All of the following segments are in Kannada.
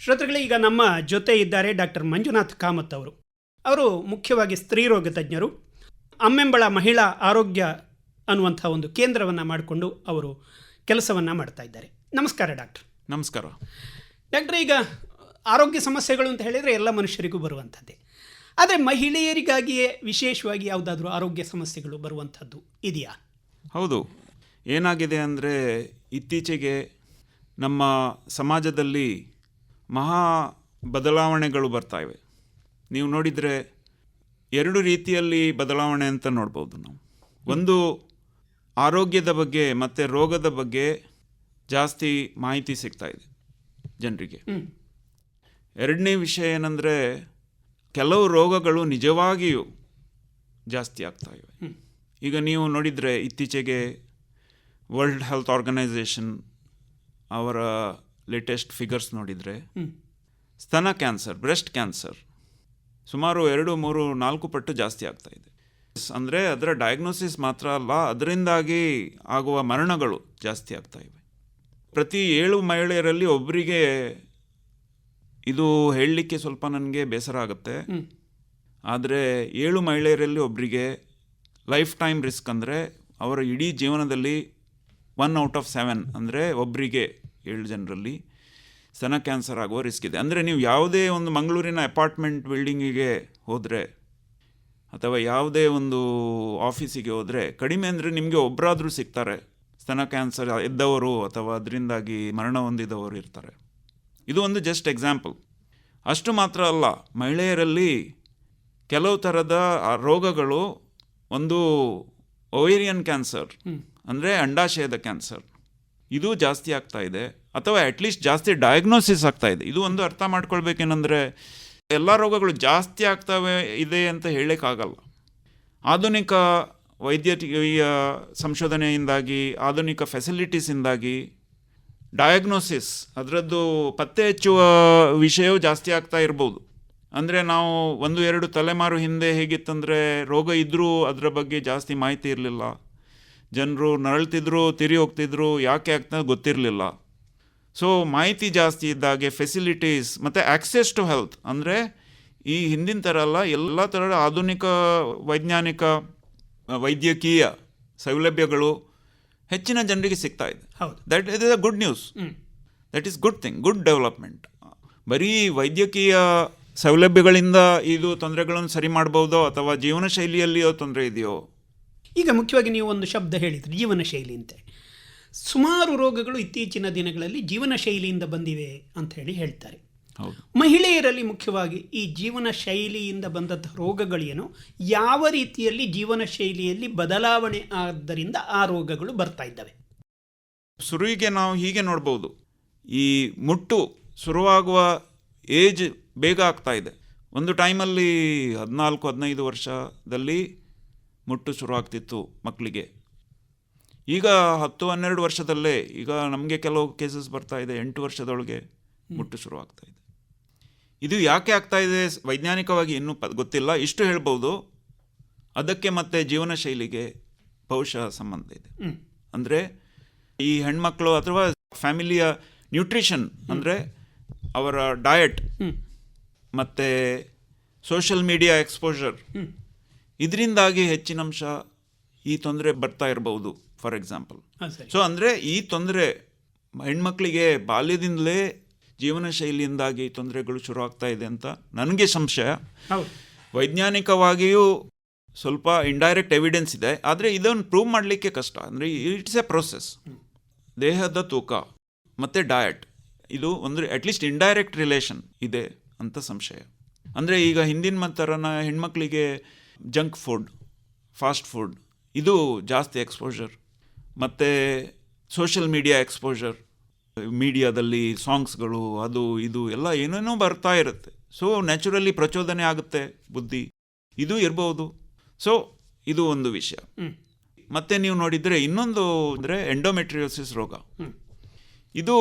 ಶ್ರೋತೃಗಳೇ ಈಗ ನಮ್ಮ ಜೊತೆ ಇದ್ದಾರೆ ಡಾಕ್ಟರ್ ಮಂಜುನಾಥ್ ಕಾಮತ್ ಅವರು. ಅವರು ಮುಖ್ಯವಾಗಿ ಸ್ತ್ರೀ ರೋಗ ತಜ್ಞರು ಅಮ್ಮೆಂಬಳ ಮಹಿಳಾ ಆರೋಗ್ಯ ಅನ್ನುವಂಥ ಒಂದು ಕೇಂದ್ರವನ್ನು ಮಾಡಿಕೊಂಡು ಅವರು ಕೆಲಸವನ್ನು ಮಾಡ್ತಾ ಇದ್ದಾರೆ. ನಮಸ್ಕಾರ ಡಾಕ್ಟರ್. ನಮಸ್ಕಾರ. ಡಾಕ್ಟರ್ ಈಗ ಆರೋಗ್ಯ ಸಮಸ್ಯೆಗಳು ಅಂತ ಹೇಳಿದರೆ ಎಲ್ಲ ಮನುಷ್ಯರಿಗೂ ಬರುವಂಥದ್ದೇ. ಆದರೆ ಮಹಿಳೆಯರಿಗಾಗಿಯೇ ವಿಶೇಷವಾಗಿ ಯಾವುದಾದ್ರೂ ಆರೋಗ್ಯ ಸಮಸ್ಯೆಗಳು ಬರುವಂಥದ್ದು ಇದೆಯಾ? ಹೌದು. ಏನಾಗಿದೆ ಅಂದರೆ ಇತ್ತೀಚೆಗೆ ನಮ್ಮ ಸಮಾಜದಲ್ಲಿ ಮಹಾ ಬದಲಾವಣೆಗಳು ಬರ್ತಾ ಇವೆ. ನೀವು ನೋಡಿದರೆ ಎರಡು ರೀತಿಯಲ್ಲಿ ಬದಲಾವಣೆ ಅಂತ ನೋಡ್ಬೋದು ನಾವು. ಒಂದು ಆರೋಗ್ಯದ ಬಗ್ಗೆ ಮತ್ತು ರೋಗದ ಬಗ್ಗೆ ಜಾಸ್ತಿ ಮಾಹಿತಿ ಸಿಗ್ತಾ ಇದೆ ಜನರಿಗೆ. ಎರಡನೇ ವಿಷಯ ಏನಂದರೆ ಕೆಲವು ರೋಗಗಳು ನಿಜವಾಗಿಯೂ ಜಾಸ್ತಿ ಆಗ್ತಾ ಇವೆ. ಈಗ ನೀವು ನೋಡಿದರೆ ಇತ್ತೀಚೆಗೆ ವರ್ಲ್ಡ್ ಹೆಲ್ತ್ ಆರ್ಗನೈಸೇಷನ್ ಅವರ ಲೇಟೆಸ್ಟ್ ಫಿಗರ್ಸ್ ನೋಡಿದರೆ. ಸ್ತನ ಕ್ಯಾನ್ಸರ್ ಬ್ರೆಸ್ಟ್ ಕ್ಯಾನ್ಸರ್ ಸುಮಾರು ಎರಡು ಮೂರು ನಾಲ್ಕು ಪಟ್ಟು ಜಾಸ್ತಿ ಆಗ್ತಾ ಇದೆ ಅಂದರೆ ಅದರ ಡಯಾಗ್ನೋಸಿಸ್ ಮಾತ್ರ ಅಲ್ಲ ಅದರಿಂದಾಗಿ ಆಗುವ ಮರಣಗಳು ಜಾಸ್ತಿ ಆಗ್ತಾ ಇವೆ ಪ್ರತಿ ಏಳು ಮಹಿಳೆಯರಲ್ಲಿ ಒಬ್ಬರಿಗೆ ಇದು ಹೇಳಲಿಕ್ಕೆ ಸ್ವಲ್ಪ ನನಗೆ ಬೇಸರ ಆಗುತ್ತೆ. ಆದರೆ ಏಳು ಮಹಿಳೆಯರಲ್ಲಿ ಒಬ್ಬರಿಗೆ ಲೈಫ್ ಟೈಮ್ ರಿಸ್ಕ್ ಅಂದರೆ ಅವರ ಇಡೀ ಜೀವನದಲ್ಲಿ ಒನ್ ಔಟ್ ಆಫ್ ಸೆವೆನ್ ಅಂದರೆ ಒಬ್ಬರಿಗೆ ಏಳು ಜನರಲ್ಲಿ ಸ್ತನ ಕ್ಯಾನ್ಸರ್ ಆಗುವ ರಿಸ್ಕ್ ಇದೆ. ಅಂದರೆ ನೀವು ಯಾವುದೇ ಒಂದು ಮಂಗಳೂರಿನ ಅಪಾರ್ಟ್ಮೆಂಟ್ ಬಿಲ್ಡಿಂಗಿಗೆ ಹೋದರೆ ಅಥವಾ ಯಾವುದೇ ಒಂದು ಆಫೀಸಿಗೆ ಹೋದರೆ ಕಡಿಮೆ ಅಂದರೆ ನಿಮಗೆ ಒಬ್ಬರಾದರೂ ಸಿಗ್ತಾರೆ. ಸ್ತನ ಕ್ಯಾನ್ಸರ್ ಇದ್ದವರು ಅಥವಾ ಅದರಿಂದಾಗಿ ಮರಣ ಹೊಂದಿದವರು ಇರ್ತಾರೆ. ಇದು ಒಂದು ಜಸ್ಟ್ ಎಕ್ಸಾಂಪಲ್. ಅಷ್ಟು ಮಾತ್ರ ಅಲ್ಲ ಮಹಿಳೆಯರಲ್ಲಿ ಕೆಲವು ಥರದ ರೋಗಗಳು ಒಂದು ಒವೇರಿಯನ್ ಕ್ಯಾನ್ಸರ್ ಅಂದರೆ ಅಂಡಾಶಯದ ಕ್ಯಾನ್ಸರ್. ಇದು ಜಾಸ್ತಿ ಆಗ್ತಾ ಇದೆ, ಅಥವಾ ಅಟ್ಲೀಸ್ಟ್ ಜಾಸ್ತಿ ಡಯಾಗ್ನೋಸಿಸ್ ಆಗ್ತಾ ಇದೆ. ಇದು ಒಂದು ಅರ್ಥ ಮಾಡ್ಕೊಳ್ಬೇಕೇನೆಂದರೆ, ಎಲ್ಲ ರೋಗಗಳು ಜಾಸ್ತಿ ಆಗ್ತವೆ, ಇದೆ ಅಂತ ಹೇಳೋಕ್ಕಾಗಲ್ಲ. ಆಧುನಿಕ ವೈದ್ಯಕೀಯ ಸಂಶೋಧನೆಯಿಂದಾಗಿ, ಆಧುನಿಕ ಫೆಸಿಲಿಟೀಸಿಂದಾಗಿ ಡಯಾಗ್ನೋಸಿಸ್ ಅದರದ್ದು ಪತ್ತೆ ಹಚ್ಚುವ ವಿಷಯವು ಜಾಸ್ತಿ ಆಗ್ತಾ ಇರ್ಬೋದು. ಅಂದರೆ ನಾವು ಒಂದು ಎರಡು ತಲೆಮಾರು ಹಿಂದೆ ಹೇಗಿತ್ತಂದರೆ, ರೋಗ ಇದ್ದರೂ ಅದರ ಬಗ್ಗೆ ಜಾಸ್ತಿ ಮಾಹಿತಿ ಇರಲಿಲ್ಲ. ಜನರು ನರಳ್ತಿದ್ರು ತಿರಿ ಹೋಗ್ತಿದ್ರು ಯಾಕೆ ಆಗ್ತದೆ ಗೊತ್ತಿರಲಿಲ್ಲ. ಸೊ ಮಾಹಿತಿ ಜಾಸ್ತಿ ಇದ್ದಾಗೆ ಫೆಸಿಲಿಟೀಸ್ ಮತ್ತು ಆಕ್ಸೆಸ್ ಟು ಹೆಲ್ತ್ ಅಂದರೆ ಈ ಹಿಂದಿನ ಥರ ಅಲ್ಲ ಎಲ್ಲ ಥರದ ಆಧುನಿಕ ವೈಜ್ಞಾನಿಕ ವೈದ್ಯಕೀಯ ಸೌಲಭ್ಯಗಳು ಹೆಚ್ಚಿನ ಜನರಿಗೆ ಸಿಗ್ತಾ ಇದೆ. ಹೌದು. That is a good news. That is good thing good development ಬರೀ ವೈದ್ಯಕೀಯ ಸೌಲಭ್ಯಗಳಿಂದ ಇದು ತೊಂದರೆಗಳನ್ನು ಸರಿ ಮಾಡ್ಬೋದೋ ಅಥವಾ ಜೀವನ ಶೈಲಿಯಲ್ಲಿಯೋ ತೊಂದರೆ ಇದೆಯೋ ಈಗ ಮುಖ್ಯವಾಗಿ ನೀವು ಒಂದು ಶಬ್ದ ಹೇಳಿದ್ರಿ ಜೀವನ ಶೈಲಿ ಅಂತ ಸುಮಾರು ರೋಗಗಳು ಇತ್ತೀಚಿನ ದಿನಗಳಲ್ಲಿ ಜೀವನ ಶೈಲಿಯಿಂದ ಬಂದಿವೆ ಅಂತ ಹೇಳಿ ಹೇಳ್ತಾರೆ. ಮಹಿಳೆಯರಲ್ಲಿ ಮುಖ್ಯವಾಗಿ ಈ ಜೀವನ ಶೈಲಿಯಿಂದ ಬಂದಂತಹ ರೋಗಗಳೇನು ಯಾವ ರೀತಿಯಲ್ಲಿ ಜೀವನ ಶೈಲಿಯಲ್ಲಿ ಬದಲಾವಣೆ ಆದ್ದರಿಂದ ಆ ರೋಗಗಳು ಬರ್ತಾ ಇದ್ದಾವೆ. ಶುರುವಿಗೆ ನಾವು ಹೀಗೆ ನೋಡ್ಬೋದು ಈ ಮುಟ್ಟು ಶುರುವಾಗುವ ಏಜ್ ಬೇಗ ಆಗ್ತಾ ಇದೆ. ಒಂದು ಟೈಮಲ್ಲಿ ಹದಿನಾಲ್ಕು ಹದಿನೈದು ವರ್ಷದಲ್ಲಿ ಮುಟ್ಟು ಶುರುವಾಗ್ತಿತ್ತು ಮಕ್ಕಳಿಗೆ. ಈಗ ಹತ್ತು ಹನ್ನೆರಡು ವರ್ಷದಲ್ಲೇ ಈಗ ನಮಗೆ ಕೆಲವು ಕೇಸಸ್ ಬರ್ತಾ ಇದೆ ಎಂಟು ವರ್ಷದೊಳಗೆ ಮುಟ್ಟು ಶುರುವಾಗ್ತಾ ಇದೆ. ಇದು ಯಾಕೆ ಆಗ್ತಾ ಇದೆ? ವೈಜ್ಞಾನಿಕವಾಗಿ ಇನ್ನೂ ಪ ಗೊತ್ತಿಲ್ಲ. ಇಷ್ಟು ಹೇಳ್ಬೋದು. ಅದಕ್ಕೆ ಮತ್ತೆ ಜೀವನ ಶೈಲಿಗೆ ಬಹುಶಃ ಸಂಬಂಧ ಇದೆ. ಅಂದರೆ ಈ ಹೆಣ್ಮಕ್ಳು ಅಥವಾ ಫ್ಯಾಮಿಲಿಯ ನ್ಯೂಟ್ರಿಷನ್ ಅಂದರೆ ಅವರ ಡಯಟ್. ಮತ್ತು ಸೋಷಲ್ ಮೀಡಿಯಾ ಎಕ್ಸ್ಪೋಜರ್. ಇದರಿಂದಾಗಿ ಹೆಚ್ಚಿನ ಅಂಶ ಈ ತೊಂದರೆ ಬರ್ತಾ ಇರಬಹುದು ಫಾರ್ ಎಕ್ಸಾಂಪಲ್ ಸೊ ಅಂದರೆ ಈ ತೊಂದರೆ ಹೆಣ್ಮಕ್ಳಿಗೆ ಬಾಲ್ಯದಿಂದಲೇ ಜೀವನ ಶೈಲಿಯಿಂದಾಗಿ ತೊಂದರೆಗಳು ಶುರು ಆಗ್ತಾ ಇದೆ ಅಂತ ನನಗೆ ಸಂಶಯ. ವೈಜ್ಞಾನಿಕವಾಗಿಯೂ ಸ್ವಲ್ಪ ಇಂಡೈರೆಕ್ಟ್ ಎವಿಡೆನ್ಸ್ ಇದೆ ಆದರೆ ಇದನ್ನು ಪ್ರೂವ್ ಮಾಡಲಿಕ್ಕೆ ಕಷ್ಟ. ಅಂದರೆ ಇಟ್ಸ್ ಎ ಪ್ರೋಸೆಸ್ ದೇಹದ ತೂಕ ಮತ್ತು ಡಯಟ್ ಇದು ಒಂದು ಅಟ್ಲೀಸ್ಟ್ ಇಂಡೈರೆಕ್ಟ್ ರಿಲೇಷನ್ ಇದೆ ಅಂತ ಸಂಶಯ. ಅಂದರೆ ಈಗ ಹಿಂದಿನ ಥರನ ಹೆಣ್ಮಕ್ಳಿಗೆ ಜಂಕ್ ಫುಡ್ ಫಾಸ್ಟ್ ಫುಡ್ ಇದು ಜಾಸ್ತಿ ಎಕ್ಸ್ಪೋಜರ್ ಮತ್ತು ಸೋಷಿಯಲ್ ಮೀಡಿಯಾ ಎಕ್ಸ್ಪೋಜರ್ ಮೀಡಿಯಾದಲ್ಲಿ ಸಾಂಗ್ಸ್ಗಳು ಅದು ಇದು ಎಲ್ಲ ಏನೇನೋ ಬರ್ತಾ ಇರುತ್ತೆ. ಸೊ ನ್ಯಾಚುರಲಿ ಪ್ರಚೋದನೆ ಆಗುತ್ತೆ ಬುದ್ಧಿ. ಇದು ಇರ್ಬೋದು. ಸೊ ಇದು ಒಂದು ವಿಷಯ. ಮತ್ತು ನೀವು ನೋಡಿದರೆ ಇನ್ನೊಂದು ಅಂದರೆ ಎಂಡೋಮೆಟ್ರಿಯೋಸಿಸ್ ರೋಗ. ಇದು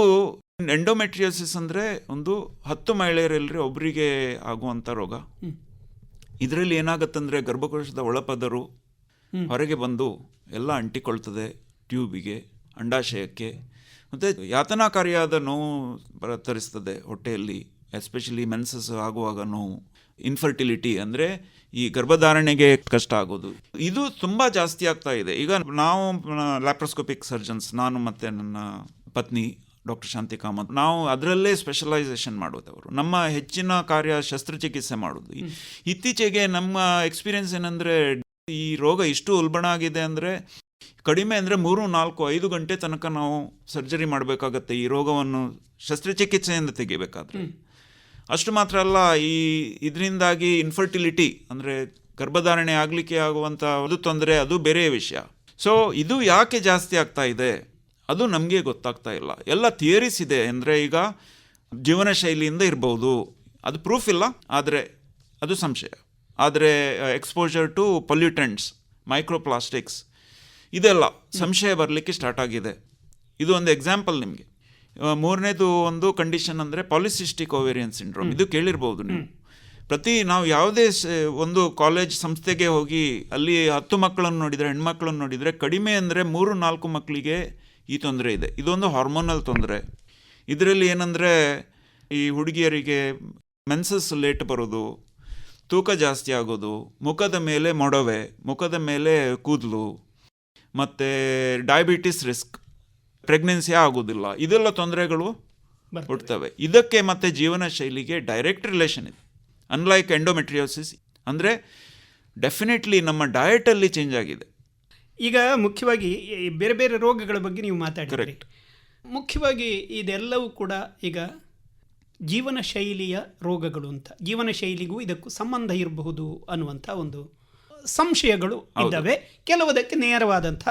ಎಂಡೋಮೆಟ್ರಿಯೋಸಿಸ್ ಅಂದರೆ ಒಂದು ಹತ್ತು ಮಹಿಳೆಯರಲ್ಲಿ ಒಬ್ಬರಿಗೆ ಆಗುವಂಥ ರೋಗ. ಇದರಲ್ಲಿ ಏನಾಗುತ್ತಂದರೆ ಗರ್ಭಕೋಶದ ಒಳಪದರು ಹೊರಗೆ ಬಂದು ಎಲ್ಲ ಅಂಟಿಕೊಳ್ತದೆ ಟ್ಯೂಬಿಗೆ ಅಂಡಾಶಯಕ್ಕೆ. ಮತ್ತು ಯಾತನಾಕಾರಿಯಾದ ನೋವು ಬರ ತರಿಸ್ತದೆ ಹೊಟ್ಟೆಯಲ್ಲಿ ಎಸ್ಪೆಷಲಿ ಮೆನ್ಸಸ್ ಆಗುವಾಗ ನೋವು. ಇನ್ಫರ್ಟಿಲಿಟಿ ಅಂದರೆ ಈ ಗರ್ಭಧಾರಣೆಗೆ ಕಷ್ಟ ಆಗೋದು. ಇದು ತುಂಬ ಜಾಸ್ತಿ ಆಗ್ತಾ ಇದೆ. ಈಗ ನಾವು ಲ್ಯಾಪ್ರೋಸ್ಕೋಪಿಕ್ ಸರ್ಜನ್ಸ್ ನಾನು ಮತ್ತು ನನ್ನ ಪತ್ನಿ ಡಾಕ್ಟರ್ ಶಾಂತಿ ಕಾಮತ್ ನಾವು ಅದರಲ್ಲೇ ಸ್ಪೆಷಲೈಸೇಷನ್ ಮಾಡೋದವರು ನಮ್ಮ ಹೆಚ್ಚಿನ ಕಾರ್ಯ ಶಸ್ತ್ರಚಿಕಿತ್ಸೆ ಮಾಡೋದು. ಇತ್ತೀಚೆಗೆ ನಮ್ಮ ಎಕ್ಸ್ಪೀರಿಯನ್ಸ್ ಏನಂದರೆ ಈ ರೋಗ ಇಷ್ಟು ಉಲ್ಬಣ ಆಗಿದೆ ಅಂದರೆ ಕಡಿಮೆ ಅಂದರೆ ಮೂರು ನಾಲ್ಕು ಐದು ಗಂಟೆ ತನಕ ನಾವು ಸರ್ಜರಿ ಮಾಡಬೇಕಾಗತ್ತೆ ಈ ರೋಗವನ್ನು ಶಸ್ತ್ರಚಿಕಿತ್ಸೆಯಿಂದ ತೆಗಿಬೇಕಾದ್ರೆ. ಅಷ್ಟು ಮಾತ್ರ ಅಲ್ಲ ಈ ಇದರಿಂದಾಗಿ ಇನ್ಫರ್ಟಿಲಿಟಿ ಅಂದರೆ ಗರ್ಭಧಾರಣೆ ಆಗಲಿಕ್ಕೆ ಆಗುವಂಥ ಅದು ತೊಂದರೆ ಅದು ಬೇರೆ ವಿಷಯ. ಸೊ ಇದು ಯಾಕೆ ಜಾಸ್ತಿ ಆಗ್ತಾ ಇದೆ? ಅದು ನಮಗೆ ಗೊತ್ತಾಗ್ತಾ ಇಲ್ಲ. ಎಲ್ಲ ಥಿಯರೀಸ್ ಇದೆ ಅಂದರೆ ಈಗ ಜೀವನ ಶೈಲಿಯಿಂದ ಇರ್ಬೋದು. ಅದು ಪ್ರೂಫ್ ಇಲ್ಲ ಆದರೆ ಅದು ಸಂಶಯ. ಆದರೆ ಎಕ್ಸ್ಪೋಜರ್ ಟು ಪೊಲ್ಯೂಟೆಂಟ್ಸ್ ಮೈಕ್ರೋಪ್ಲಾಸ್ಟಿಕ್ಸ್ ಇದೆಲ್ಲ ಸಂಶಯ ಬರಲಿಕ್ಕೆ ಸ್ಟಾರ್ಟ್ ಆಗಿದೆ. ಇದು ಒಂದು ಎಕ್ಸಾಂಪಲ್ ನಿಮಗೆ. ಮೂರನೇದು ಒಂದು ಕಂಡೀಷನ್ ಅಂದರೆ ಪಾಲಿಸಿಸ್ಟಿಕ್ ಓವೇರಿಯನ್ ಸಿಂಡ್ರೋಮ್ ಇದು ಕೇಳಿರ್ಬೋದು ನೀವು. ಪ್ರತಿ ನಾವು ಯಾವುದೇ ಒಂದು ಕಾಲೇಜ್ ಸಂಸ್ಥೆಗೆ ಹೋಗಿ ಅಲ್ಲಿ ಹತ್ತು ಮಕ್ಕಳನ್ನು ನೋಡಿದರೆ ಹೆಣ್ಮಕ್ಳನ್ನು ನೋಡಿದರೆ ಕಡಿಮೆ ಅಂದರೆ ಮೂರು ನಾಲ್ಕು ಮಕ್ಕಳಿಗೆ ಈ ತೊಂದರೆ ಇದೆ. ಇದೊಂದು ಹಾರ್ಮೋನಲ್ ತೊಂದರೆ. ಇದರಲ್ಲಿ ಏನಂದರೆ ಈ ಹುಡುಗಿಯರಿಗೆ ಮೆನ್ಸಸ್ ಲೇಟ್ ಬರೋದು ತೂಕ ಜಾಸ್ತಿ ಆಗೋದು ಮುಖದ ಮೇಲೆ ಮೊಡವೆ ಮುಖದ ಮೇಲೆ ಕೂದಲು ಮತ್ತು ಡಯಾಬಿಟಿಸ್ ರಿಸ್ಕ್ ಪ್ರೆಗ್ನೆನ್ಸಿ ಆಗೋದಿಲ್ಲ. ಇದೆಲ್ಲ ತೊಂದರೆಗಳು. ಹುಡ್ತವೆ ಇದಕ್ಕೆ ಮತ್ತು ಜೀವನ ಶೈಲಿಗೆ ಡೈರೆಕ್ಟ್ ರಿಲೇಷನ್ ಇದೆ. ಅನ್ಲೈಕ್ ಎಂಡೋಮೆಟ್ರಿಯೋಸಿಸ್ ಅಂದರೆ ಡೆಫಿನೆಟ್ಲಿ ನಮ್ಮ ಡಯಟಲ್ಲಿ ಚೇಂಜ್ ಆಗಿದೆ. ಈಗ ಮುಖ್ಯವಾಗಿ ಬೇರೆ ಬೇರೆ ರೋಗಗಳ ಬಗ್ಗೆ ನೀವು ಮಾತಾಡಿದ್ರಿ. ಮುಖ್ಯವಾಗಿ ಇದೆಲ್ಲವೂ ಕೂಡ ಈಗ ಜೀವನ ಶೈಲಿಯ ರೋಗಗಳು ಅಂತ. ಜೀವನ ಶೈಲಿಗೂ ಇದಕ್ಕೂ ಸಂಬಂಧ ಇರಬಹುದು ಅನ್ನುವಂಥ ಒಂದು ಸಂಶಯಗಳು ಇದ್ದಾವೆ. ಕೆಲವುದಕ್ಕೆ ನೇರವಾದಂಥ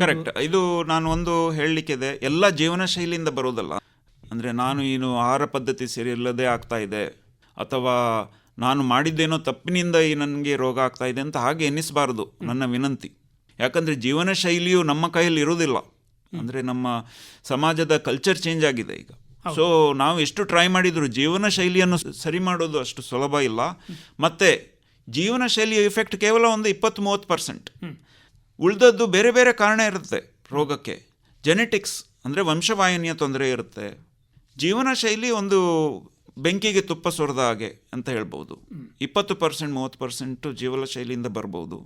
ಕರೆಕ್ಟ್ ಇದು ನಾನು ಒಂದು ಇದೆ ಎಲ್ಲ ಜೀವನ ಶೈಲಿಯಿಂದ ಬರೋದಲ್ಲ. ಅಂದರೆ ನಾನು ಏನು ಆಹಾರ ಪದ್ಧತಿ ಸರಿ ಇಲ್ಲದೆ ಆಗ್ತಾ ಇದೆ. ಅಥವಾ ನಾನು ಮಾಡಿದ್ದೇನೋ ತಪ್ಪಿನಿಂದ ಈ ನನಗೆ ರೋಗ ಆಗ್ತಾ ಇದೆ ಅಂತ ಹಾಗೆ ಎನ್ನಿಸಬಾರ್ದು. ನನ್ನ ವಿನಂತಿ. ಯಾಕಂದರೆ ಜೀವನ ಶೈಲಿಯು ನಮ್ಮ ಕೈಯಲ್ಲಿ ಇರೋದಿಲ್ಲ ಅಂದರೆ ನಮ್ಮ ಸಮಾಜದ ಕಲ್ಚರ್ ಚೇಂಜ್ ಆಗಿದೆ ಈಗ. ಸೊ ನಾವು ಎಷ್ಟು ಟ್ರೈ ಮಾಡಿದರೂ ಜೀವನ ಶೈಲಿಯನ್ನು ಸರಿ ಮಾಡೋದು ಅಷ್ಟು ಸುಲಭ ಇಲ್ಲ. ಮತ್ತು ಜೀವನ ಶೈಲಿಯ ಇಫೆಕ್ಟ್ ಕೇವಲ ಒಂದು ಇಪ್ಪತ್ತು ಮೂವತ್ತು ಪರ್ಸೆಂಟ್ ಉಳಿದದ್ದು ಬೇರೆ ಬೇರೆ ಕಾರಣ ಇರುತ್ತೆ ರೋಗಕ್ಕೆ. ಜೆನೆಟಿಕ್ಸ್ ಅಂದರೆ ವಂಶವಾಹಿನಿಯ ತೊಂದರೆ ಇರುತ್ತೆ. ಜೀವನ ಶೈಲಿ ಒಂದು ಬೆಂಕಿಗೆ ತುಪ್ಪ ಸುರಿದ ಹಾಗೆ ಅಂತ ಹೇಳ್ಬೋದು. ಇಪ್ಪತ್ತು ಪರ್ಸೆಂಟ್ ಮೂವತ್ತು ಪರ್ಸೆಂಟು ಜೀವನ ಶೈಲಿಯಿಂದ ಬರ್ಬೋದು.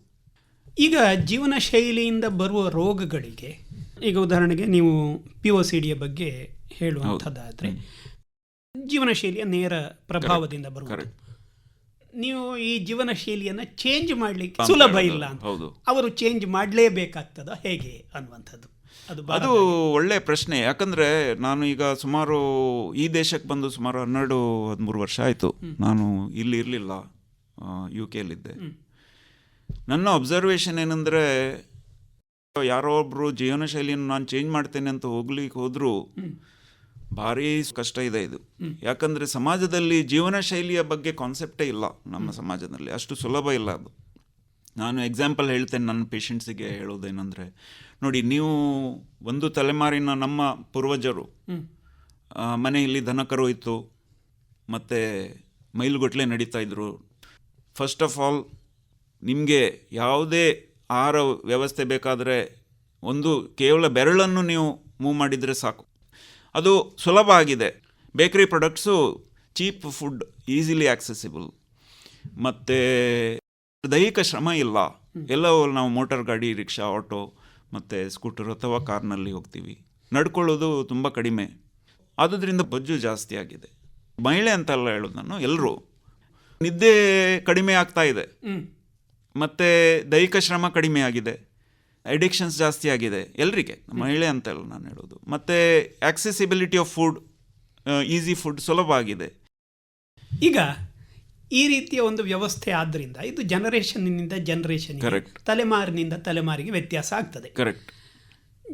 ಈಗ ಜೀವನ ಶೈಲಿಯಿಂದ ಬರುವ ರೋಗಗಳಿಗೆ ಈಗ ಉದಾಹರಣೆಗೆ ನೀವು ಪಿ ಒ ಸಿ ಡಿಯ ಬಗ್ಗೆ ಹೇಳುವಂಥದ್ದಾದರೆ ಜೀವನ ಶೈಲಿಯ ನೇರ ಪ್ರಭಾವದಿಂದ ಬರುವುದು. ನೀವು ಈ ಜೀವನ ಶೈಲಿಯನ್ನು ಚೇಂಜ್ ಮಾಡಲಿಕ್ಕೆ ಸುಲಭ ಇಲ್ಲ ಅಂತ. ಅವರು ಚೇಂಜ್ ಮಾಡಲೇಬೇಕಾಗ್ತದ ಹೇಗೆ ಅನ್ನುವಂಥದ್ದು. ಅದು ಅದು ಒಳ್ಳೆಯ ಪ್ರಶ್ನೆ. ಯಾಕಂದರೆ ನಾನು ಈಗ ಸುಮಾರು ಈ ದೇಶಕ್ಕೆ ಬಂದು ಸುಮಾರು ಹನ್ನೆರಡು ಹದಿಮೂರು ವರ್ಷ ಆಯಿತು. ನಾನು ಇಲ್ಲಿ ಇರಲಿಲ್ಲ ಯು ಕೆಯಲ್ಲಿದ್ದೆ ನನ್ನ ಅಬ್ಸರ್ವೇಷನ್ ಏನಂದರೆ ಯಾರೋ ಒಬ್ಬರು ಜೀವನ ಶೈಲಿಯನ್ನು ನಾನು ಚೇಂಜ್ ಮಾಡ್ತೇನೆ ಅಂತ ಹೋಗ್ಲಿಕ್ಕೆ ಹೋದರೂ ಭಾರಿ ಕಷ್ಟ ಇದೆ ಇದು. ಯಾಕಂದರೆ ಸಮಾಜದಲ್ಲಿ ಜೀವನ ಶೈಲಿಯ ಬಗ್ಗೆ ಕಾನ್ಸೆಪ್ಟೇ ಇಲ್ಲ ನಮ್ಮ ಸಮಾಜದಲ್ಲಿ. ಅಷ್ಟು ಸುಲಭ ಇಲ್ಲ ಅದು. ನಾನು ಎಕ್ಸಾಂಪಲ್ ಹೇಳ್ತೇನೆ ನನ್ನ ಪೇಷಂಟ್ಸಿಗೆ ಹೇಳೋದೇನೆಂದರೆ ನೋಡಿ ನೀವು ಒಂದು ತಲೆಮಾರಿನ ನಮ್ಮ ಪೂರ್ವಜರು ಮನೆಯಲ್ಲಿ ದನ ಕರು ಇತ್ತು ಮತ್ತು ಮೈಲುಗಟ್ಟಲೆ ನಡೀತಾ ಇದ್ರು. ಫಸ್ಟ್ ಆಫ್ ಆಲ್ ನಿಮಗೆ ಯಾವುದೇ ಆಹಾರ ವ್ಯವಸ್ಥೆ ಬೇಕಾದರೆ ಒಂದು ಕೇವಲ ಬೆರಳನ್ನು ನೀವು ಮೂವ್ ಮಾಡಿದರೆ ಸಾಕು. ಅದು ಸುಲಭ ಆಗಿದೆ. Bakery products cheap food easily accessible. ಮತ್ತು ದೈಹಿಕ ಶ್ರಮ ಇಲ್ಲ. ಎಲ್ಲವೂ ನಾವು ಮೋಟಾರ್ ಗಾಡಿ ರಿಕ್ಷಾ ಆಟೋ ಮತ್ತು ಸ್ಕೂಟರ್ ಅಥವಾ ಕಾರ್ನಲ್ಲಿ ಹೋಗ್ತೀವಿ. ನಡ್ಕೊಳ್ಳೋದು ತುಂಬ ಕಡಿಮೆ. ಆದುದರಿಂದ ಬೊಜ್ಜು ಜಾಸ್ತಿ ಆಗಿದೆ. ಮಹಿಳೆ ಅಂತೆಲ್ಲ ಹೇಳೋದು ನಾನು ಎಲ್ಲರೂ ನಿದ್ದೆ ಕಡಿಮೆ ಆಗ್ತಾ ಇದೆ. ಮತ್ತು ದೈಹಿಕ ಶ್ರಮ ಕಡಿಮೆ ಆಗಿದೆ. ಅಡಿಕ್ಷನ್ಸ್ ಜಾಸ್ತಿ ಆಗಿದೆ. ಎಲ್ರಿಗೆ ಮಹಿಳೆ ಅಂತಲ್ಲ ನಾನು ಹೇಳೋದು. ಮತ್ತು accessibility of food easy food ಸುಲಭ ಆಗಿದೆ. ಈಗ ಈ ರೀತಿಯ ಒಂದು ವ್ಯವಸ್ಥೆ ಆದ್ದರಿಂದ ಇದು ಜನರೇಷನ್ನಿಂದ ಜನರೇಷನ್ ಕರೆಕ್ಟ್ ತಲೆಮಾರಿನಿಂದ ತಲೆಮಾರಿಗೆ ವ್ಯತ್ಯಾಸ ಆಗ್ತದೆ. ಕರೆಕ್ಟ್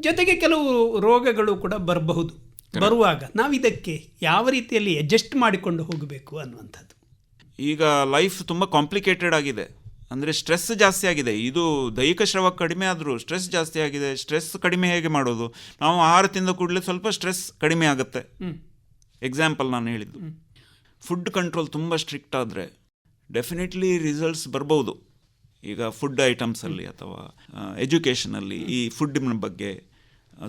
ಜೊತೆಗೆ ಕೆಲವು ರೋಗಗಳು ಕೂಡ ಬರಬಹುದು. ಬರುವಾಗ ನಾವು ಇದಕ್ಕೆ ಯಾವ ರೀತಿಯಲ್ಲಿ ಅಡ್ಜಸ್ಟ್ ಮಾಡಿಕೊಂಡು ಹೋಗಬೇಕು ಅನ್ನುವಂಥದ್ದು. ಈಗ ಲೈಫ್ ತುಂಬ ಕಾಂಪ್ಲಿಕೇಟೆಡ್ ಆಗಿದೆ. ಅಂದರೆ ಸ್ಟ್ರೆಸ್ ಜಾಸ್ತಿ ಆಗಿದೆ. ಇದು ದೈಹಿಕ ಶ್ರವ ಕಡಿಮೆ ಆದರೂ ಸ್ಟ್ರೆಸ್ ಜಾಸ್ತಿ ಆಗಿದೆ. ಸ್ಟ್ರೆಸ್ ಕಡಿಮೆ ಹೇಗೆ ಮಾಡೋದು? ನಾವು ಆಹಾರ ತಿಂದ ಕೂಡಲೇ ಸ್ವಲ್ಪ ಸ್ಟ್ರೆಸ್ ಕಡಿಮೆ ಆಗುತ್ತೆ. ಎಕ್ಸಾಂಪಲ್ ನಾನು ಹೇಳಿದ್ದು. ಫುಡ್ ಕಂಟ್ರೋಲ್ ತುಂಬ ಸ್ಟ್ರಿಕ್ಟ್ ಆದರೆ ಡೆಫಿನೆಟ್ಲಿ ರಿಸಲ್ಟ್ಸ್ ಬರ್ಬೋದು. ಈಗ ಫುಡ್ ಐಟಮ್ಸಲ್ಲಿ ಅಥವಾ ಎಜುಕೇಷನಲ್ಲಿ ಈ ಫುಡ್ಡಿನ ಬಗ್ಗೆ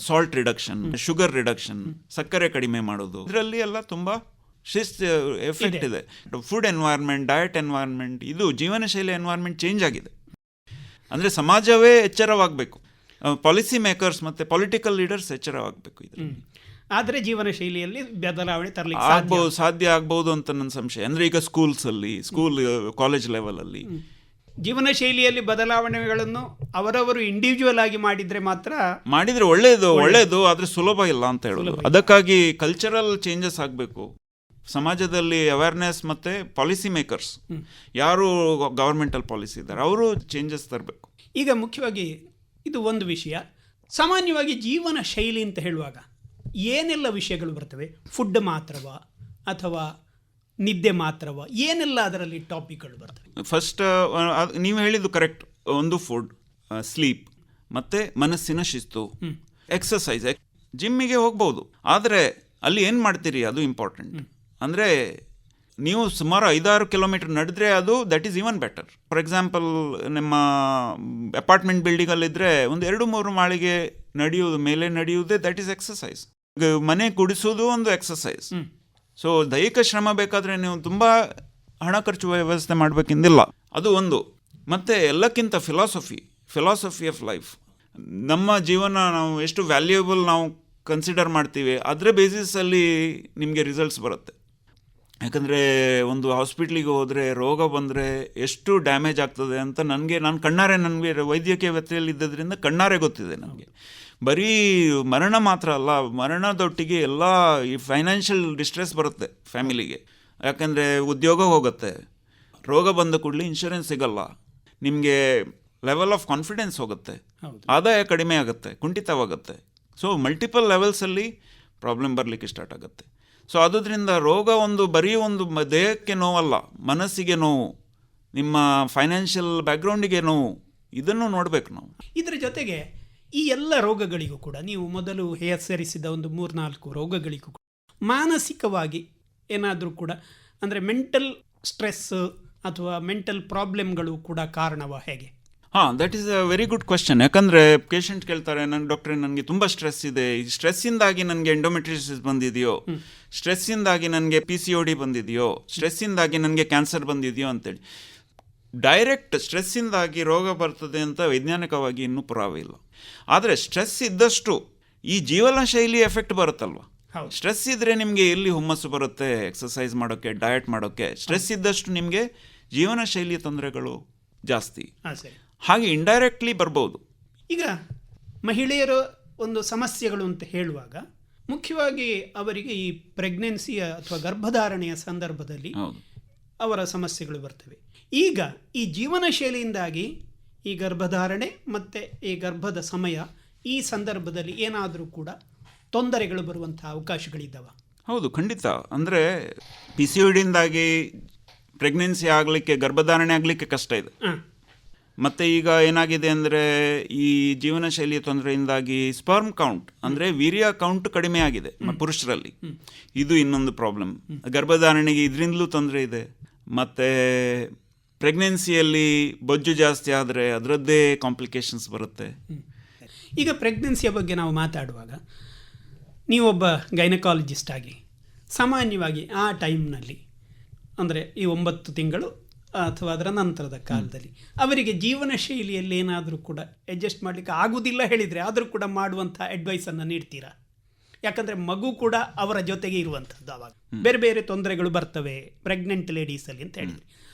ಸಾಲ್ಟ್ ರಿಡಕ್ಷನ್ ಶುಗರ್ ರಿಡಕ್ಷನ್ ಸಕ್ಕರೆ ಕಡಿಮೆ ಮಾಡೋದು. ಇದರಲ್ಲಿ ಎಲ್ಲ ತುಂಬ ಶಿಸ್ತು ಎಫೆಕ್ಟ್ ಇದೆ. ಫುಡ್ ಎನ್ವೈರ್ಮೆಂಟ್ ಡಯಟ್ ಎನ್ವೈರ್ಮೆಂಟ್ ಇದು ಜೀವನ ಶೈಲಿ ಎನ್ವೈರ್ಮೆಂಟ್ ಚೇಂಜ್ ಆಗಿದೆ. ಅಂದರೆ ಸಮಾಜವೇ ಎಚ್ಚರವಾಗಬೇಕು. ಪಾಲಿಸಿ ಮೇಕರ್ಸ್ ಮತ್ತು ಪೊಲಿಟಿಕಲ್ ಲೀಡರ್ಸ್ ಎಚ್ಚರವಾಗಬೇಕು ಇದು ಆದರೆ ಜೀವನ ಶೈಲಿಯಲ್ಲಿ ಬದಲಾವಣೆ ತರಲಿಕ್ಕೆ ಸಾಧ್ಯ? ಆಗ್ಬೋದು ಸಾಧ್ಯ ಆಗ್ಬೋದು ಅಂತ ನನ್ನ ಸಂಶಯ. ಅಂದರೆ ಈಗ ಸ್ಕೂಲ್ಸಲ್ಲಿ ಸ್ಕೂಲ್ ಕಾಲೇಜ್ ಲೆವೆಲಲ್ಲಿ ಜೀವನ ಶೈಲಿಯಲ್ಲಿ ಬದಲಾವಣೆಗಳನ್ನು ಅವರವರು ಇಂಡಿವಿಜುವಲ್ ಆಗಿ ಮಾಡಿದ್ರೆ ಮಾತ್ರ ಮಾಡಿದ್ರೆ ಒಳ್ಳೆಯದು ಒಳ್ಳೆಯದು ಆದ್ರೆ ಸುಲಭ ಇಲ್ಲ ಅಂತ ಹೇಳೋದು. ಅದಕ್ಕಾಗಿ ಕಲ್ಚರಲ್ ಚೇಂಜಸ್ ಆಗಬೇಕು. ಸಮಾಜದಲ್ಲಿ ಅವೇರ್ನೆಸ್ ಮತ್ತು ಪಾಲಿಸಿ ಮೇಕರ್ಸ್ ಯಾರು ಗವರ್ಮೆಂಟಲ್ ಪಾಲಿಸಿ ಇದ್ದಾರೆ ಅವರು ಚೇಂಜಸ್ ತರಬೇಕು. ಈಗ ಮುಖ್ಯವಾಗಿ ಇದು ಒಂದು ವಿಷಯ. ಸಾಮಾನ್ಯವಾಗಿ ಜೀವನ ಶೈಲಿ ಅಂತ ಹೇಳುವಾಗ ಏನೆಲ್ಲ ವಿಷಯಗಳು ಬರ್ತವೆ? ಫುಡ್ ಮಾತ್ರವ ಅಥವಾ ನಿದ್ದೆ ಮಾತ್ರವ? ಏನೆಲ್ಲ ಅದರಲ್ಲಿ ಟಾಪಿಕ್ಗಳು ಬರ್ತವೆ? ಫಸ್ಟ್ ನೀವು ಹೇಳಿದ್ದು ಕರೆಕ್ಟ್ ಒಂದು ಫುಡ್ ಸ್ಲೀಪ್ ಮತ್ತು ಮನಸ್ಸಿನ ಶಿಸ್ತು. ಎಕ್ಸಸೈಸ್ ಜಿಮ್ಮಿಗೆ ಹೋಗ್ಬೋದು. ಆದರೆ ಅಲ್ಲಿ ಏನು ಮಾಡ್ತೀರಿ? ಅದು ಇಂಪಾರ್ಟೆಂಟ್ ಅಂದರೆ ನೀವು ಸುಮಾರು ಐದಾರು ಕಿಲೋಮೀಟರ್ ನಡೆದ್ರೆ ಅದು that is even better for example ನಿಮ್ಮ ಅಪಾರ್ಟ್ಮೆಂಟ್ ಬಿಲ್ಡಿಂಗಲ್ಲಿದ್ದರೆ ಒಂದು ಎರಡು ಮೂರು ಮಾಳಿಗೆ ನಡೆಯುವುದು ಮೇಲೆ ನಡೆಯುವುದೇ ದಟ್ ಈಸ್ ಎಕ್ಸಸೈಸ್ ಮನೆ ಕುಡಿಸೋದು ಒಂದು ಎಕ್ಸಸೈಸ್ ಸೊ ದೈಹಿಕ ಶ್ರಮ ಬೇಕಾದರೆ ನೀವು ತುಂಬ ಹಣ ಖರ್ಚು ವ್ಯವಸ್ಥೆ ಮಾಡಬೇಕೆಂದಿಲ್ಲ. ಅದು ಒಂದು. ಮತ್ತು ಎಲ್ಲಕ್ಕಿಂತ ಫಿಲಾಸಫಿ ಫಿಲಾಸಫಿ ಆಫ್ ಲೈಫ್ ನಮ್ಮ ಜೀವನ ನಾವು ಎಷ್ಟು ವ್ಯಾಲ್ಯೂಯಬಲ್ ನಾವು ಕನ್ಸಿಡರ್ ಮಾಡ್ತೀವಿ ಅದರ ಬೇಸಿಸಲ್ಲಿ ನಿಮಗೆ ರಿಸಲ್ಟ್ಸ್ ಬರುತ್ತೆ. ಯಾಕಂದರೆ ಒಂದು ಹಾಸ್ಪಿಟ್ಲಿಗೆ ಹೋದರೆ ರೋಗ ಬಂದರೆ ಎಷ್ಟು ಡ್ಯಾಮೇಜ್ ಆಗ್ತದೆ ಅಂತ ನನಗೆ ನಾನು ಕಣ್ಣಾರೆ ನನಗೆ ವೈದ್ಯಕೀಯ ವ್ಯತ್ಯಲ್ಲಿ ಇದ್ದದ್ರಿಂದ ಕಣ್ಣಾರೆ ಗೊತ್ತಿದೆ ನನಗೆ. ಬರೀ ಮರಣ ಮಾತ್ರ ಅಲ್ಲ ಮರಣದೊಟ್ಟಿಗೆ ಎಲ್ಲ ಈ ಫೈನಾನ್ಷಿಯಲ್ ಡಿಸ್ಟ್ರೆಸ್ ಬರುತ್ತೆ ಫ್ಯಾಮಿಲಿಗೆ ಯಾಕಂದರೆ ಉದ್ಯೋಗ ಹೋಗುತ್ತೆ. ರೋಗ ಬಂದ ಕೂಡಲೇ ಇನ್ಶೂರೆನ್ಸ್ ಸಿಗಲ್ಲ. ನಿಮಗೆ ಲೆವೆಲ್ ಆಫ್ ಕಾನ್ಫಿಡೆನ್ಸ್ ಹೋಗುತ್ತೆ. ಆದಾಯ ಕಡಿಮೆ ಆಗುತ್ತೆ ಕುಂಠಿತವಾಗುತ್ತೆ. ಸೊ ಮಲ್ಟಿಪಲ್ ಲೆವೆಲ್ಸಲ್ಲಿ ಪ್ರಾಬ್ಲಮ್ ಬರಲಿಕ್ಕೆ ಸ್ಟಾರ್ಟ್ ಆಗುತ್ತೆ. ಸೊ ಆದುದರಿಂದ ರೋಗ ಒಂದು ಬರೀ ಒಂದು ದೇಹಕ್ಕೆ ನೋವಲ್ಲ, ಮನಸ್ಸಿಗೆ ನೋವು, ನಿಮ್ಮ ಫೈನಾನ್ಷಿಯಲ್ ಬ್ಯಾಕ್ಗ್ರೌಂಡಿಗೆ ನೋವು, ಇದನ್ನು ನೋಡಬೇಕು ನಾವು. ಇದರ ಜೊತೆಗೆ ಈ ಎಲ್ಲ ರೋಗಗಳಿಗೂ ಕೂಡ ನೀವು ಮೊದಲು ಹೆಸರಿಸಿದ ಒಂದು ಮೂರ್ನಾಲ್ಕು ರೋಗಗಳಿಗೂ ಕೂಡ ಮಾನಸಿಕವಾಗಿ ಏನಾದರೂ ಕೂಡ, ಅಂದರೆ ಮೆಂಟಲ್ ಸ್ಟ್ರೆಸ್ ಅಥವಾ ಮೆಂಟಲ್ ಪ್ರಾಬ್ಲಮ್ಗಳು ಕೂಡ ಕಾರಣವ ಹೇಗೆ? ಹಾಂ that is a very good question ಯಾಕಂದರೆ ಪೇಷಂಟ್ ಕೇಳ್ತಾರೆ ನನ್ನ ಡಾಕ್ಟರ್ ನನಗೆ ತುಂಬ ಸ್ಟ್ರೆಸ್ ಇದೆ. ಈ ಸ್ಟ್ರೆಸ್ಸಿಂದಾಗಿ ನನಗೆ ಎಂಡೋಮೆಟ್ರಿಸಿಸ್ ಬಂದಿದೆಯೋ? ಸ್ಟ್ರೆಸ್ಸಿಂದಾಗಿ ನನಗೆ ಪಿ ಸಿ ಒ ಡಿ ಬಂದಿದೆಯೋ? ಸ್ಟ್ರೆಸ್ಸಿಂದಾಗಿ ನನಗೆ ಕ್ಯಾನ್ಸರ್ ಬಂದಿದೆಯೋ? ಅಂತೇಳಿ. ಡೈರೆಕ್ಟ್ ಸ್ಟ್ರೆಸ್ಸಿಂದಾಗಿ ರೋಗ ಬರ್ತದೆ ಅಂತ ವೈಜ್ಞಾನಿಕವಾಗಿ ಇನ್ನೂ ಪುರಾವೆ ಇಲ್ಲ. ಆದರೆ ಸ್ಟ್ರೆಸ್ ಇದ್ದಷ್ಟು ಈ ಜೀವನ ಶೈಲಿ ಎಫೆಕ್ಟ್ ಬರುತ್ತಲ್ವ? ಸ್ಟ್ರೆಸ್ ಇದ್ದರೆ ನಿಮಗೆ ಎಲ್ಲಿ ಹುಮ್ಮಸ್ಸು ಬರುತ್ತೆ? ಎಕ್ಸಸೈಸ್ ಮಾಡೋಕ್ಕೆ ಡಯಟ್ ಮಾಡೋಕ್ಕೆ ಸ್ಟ್ರೆಸ್ ಇದ್ದಷ್ಟು ನಿಮಗೆ ಜೀವನ ಶೈಲಿ ತೊಂದರೆಗಳು ಜಾಸ್ತಿ. ಹಾಗೆ ಇಂಡೈರೆಕ್ಟ್ಲಿ ಬರ್ಬೋದು. ಈಗ ಮಹಿಳೆಯರ ಒಂದು ಸಮಸ್ಯೆಗಳು ಅಂತ ಹೇಳುವಾಗ ಮುಖ್ಯವಾಗಿ ಅವರಿಗೆ ಈ ಪ್ರೆಗ್ನೆನ್ಸಿಯ ಅಥವಾ ಗರ್ಭಧಾರಣೆಯ ಸಂದರ್ಭದಲ್ಲಿ ಅವರ ಸಮಸ್ಯೆಗಳು ಬರ್ತವೆ. ಈಗ ಈ ಜೀವನ ಶೈಲಿಯಿಂದಾಗಿ ಈ ಗರ್ಭಧಾರಣೆ ಮತ್ತು ಈ ಗರ್ಭದ ಸಮಯ ಈ ಸಂದರ್ಭದಲ್ಲಿ ಏನಾದರೂ ಕೂಡ ತೊಂದರೆಗಳು ಬರುವಂಥ ಅವಕಾಶಗಳಿದ್ದಾವೆ? ಹೌದು ಖಂಡಿತ. ಅಂದರೆ ಪಿ ಸಿ ಯುಡಿಯಿಂದಾಗಿ ಪ್ರೆಗ್ನೆನ್ಸಿ ಆಗಲಿಕ್ಕೆ ಗರ್ಭಧಾರಣೆ ಆಗಲಿಕ್ಕೆ ಕಷ್ಟ ಇದೆ. ಮತ್ತು ಈಗ ಏನಾಗಿದೆ ಅಂದರೆ ಈ ಜೀವನ ಶೈಲಿಯ ತೊಂದರೆಯಿಂದಾಗಿ ಸ್ಪರ್ಮ್ ಕೌಂಟ್ ಅಂದರೆ ವೀರ್ಯ ಕೌಂಟ್ ಕಡಿಮೆ ಆಗಿದೆ ಪುರುಷರಲ್ಲಿ. ಇದು ಇನ್ನೊಂದು ಪ್ರಾಬ್ಲಮ್ ಗರ್ಭಧಾರಣೆಗೆ ಇದರಿಂದಲೂ ತೊಂದರೆ ಇದೆ. ಮತ್ತು ಪ್ರೆಗ್ನೆನ್ಸಿಯಲ್ಲಿ ಬೊಜ್ಜು ಜಾಸ್ತಿ ಆದರೆ ಅದರದ್ದೇ ಕಾಂಪ್ಲಿಕೇಶನ್ಸ್ ಬರುತ್ತೆ. ಈಗ ಪ್ರೆಗ್ನೆನ್ಸಿಯ ಬಗ್ಗೆ ನಾವು ಮಾತಾಡುವಾಗ ನೀವೊಬ್ಬ ಗೈನಕಾಲಜಿಸ್ಟ್ ಆಗಿ ಸಾಮಾನ್ಯವಾಗಿ ಆ ಟೈಮ್ನಲ್ಲಿ ಅಂದರೆ ಈ ಒಂಬತ್ತು ತಿಂಗಳು ಅಥವಾ ಅದರ ನಂತರದ ಕಾಲದಲ್ಲಿ. ಅವರಿಗೆ ಜೀವನ ಶೈಲಿಯಲ್ಲಿ ಏನಾದರೂ ಕೂಡ ಅಡ್ಜಸ್ಟ್ ಮಾಡಲಿಕ್ಕೆ ಆಗುವುದಿಲ್ಲ ಹೇಳಿದರೆ ಆದರೂ ಕೂಡ ಮಾಡುವಂಥ ಅಡ್ವೈಸನ್ನು ನೀಡ್ತೀರಾ? ಯಾಕಂದರೆ ಮಗು ಕೂಡ ಅವರ ಜೊತೆಗೆ ಇರುವಂಥದ್ದು ಅವಾಗ. ಬೇರೆ ಬೇರೆ ತೊಂದರೆಗಳು ಬರ್ತವೆ ಪ್ರೆಗ್ನೆಂಟ್ ಲೇಡೀಸಲ್ಲಿ ಅಂತ ಹೇಳಿದರೆ.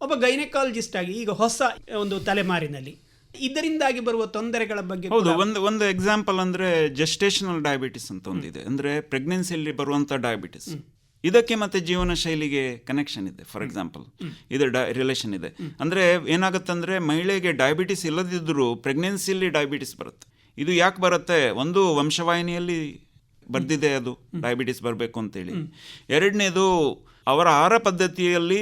ಒಬ್ಬ ಗೈನಕಾಲಜಿಸ್ಟ್ ಆಗಿ ಈಗ ಹೊಸ ಒಂದು ತಲೆಮಾರಿನಲ್ಲಿ. ಇದರಿಂದಾಗಿ ಬರುವ ತೊಂದರೆಗಳ ಬಗ್ಗೆ ಹೌದು ಒಂದು ಒಂದು ಎಕ್ಸಾಂಪಲ್ ಅಂದ್ರೆ ಜೆಸ್ಟೇಷನಲ್ ಡಯಾಬಿಟಿಸ್ ಅಂತ ಒಂದಿದೆ. ಅಂದ್ರೆ ಪ್ರೆಗ್ನೆನ್ಸಿಯಲ್ಲಿ ಬರುವಂತ ಡಯಾಬಿಟಿಸ್ ಇದಕ್ಕೆ ಮತ್ತೆ ಜೀವನ ಶೈಲಿಗೆ ಕನೆಕ್ಷನ್ ಇದೆ. ಫಾರ್ ಎಕ್ಸಾಂಪಲ್ ಇದು ರಿಲೇಷನ್ ಇದೆ. ಅಂದ್ರೆ ಏನಾಗುತ್ತಂದ್ರೆ ಮಹಿಳೆಗೆ ಡಯಾಬಿಟಿಸ್ ಇಲ್ಲದಿದ್ದರೂ ಪ್ರೆಗ್ನೆನ್ಸಿಯಲ್ಲಿ ಡಯಾಬಿಟಿಸ್ ಬರುತ್ತೆ. ಇದು ಯಾಕೆ ಬರುತ್ತೆ? ಒಂದು ವಂಶವಾಹಿನಿಯಲ್ಲಿ ಬರ್ದಿದೆ ಅದು ಡಯಾಬಿಟಿಸ್ ಬರಬೇಕು ಅಂತೇಳಿ. ಎರಡನೇದು ಅವರ ಆಹಾರ ಪದ್ಧತಿಯಲ್ಲಿ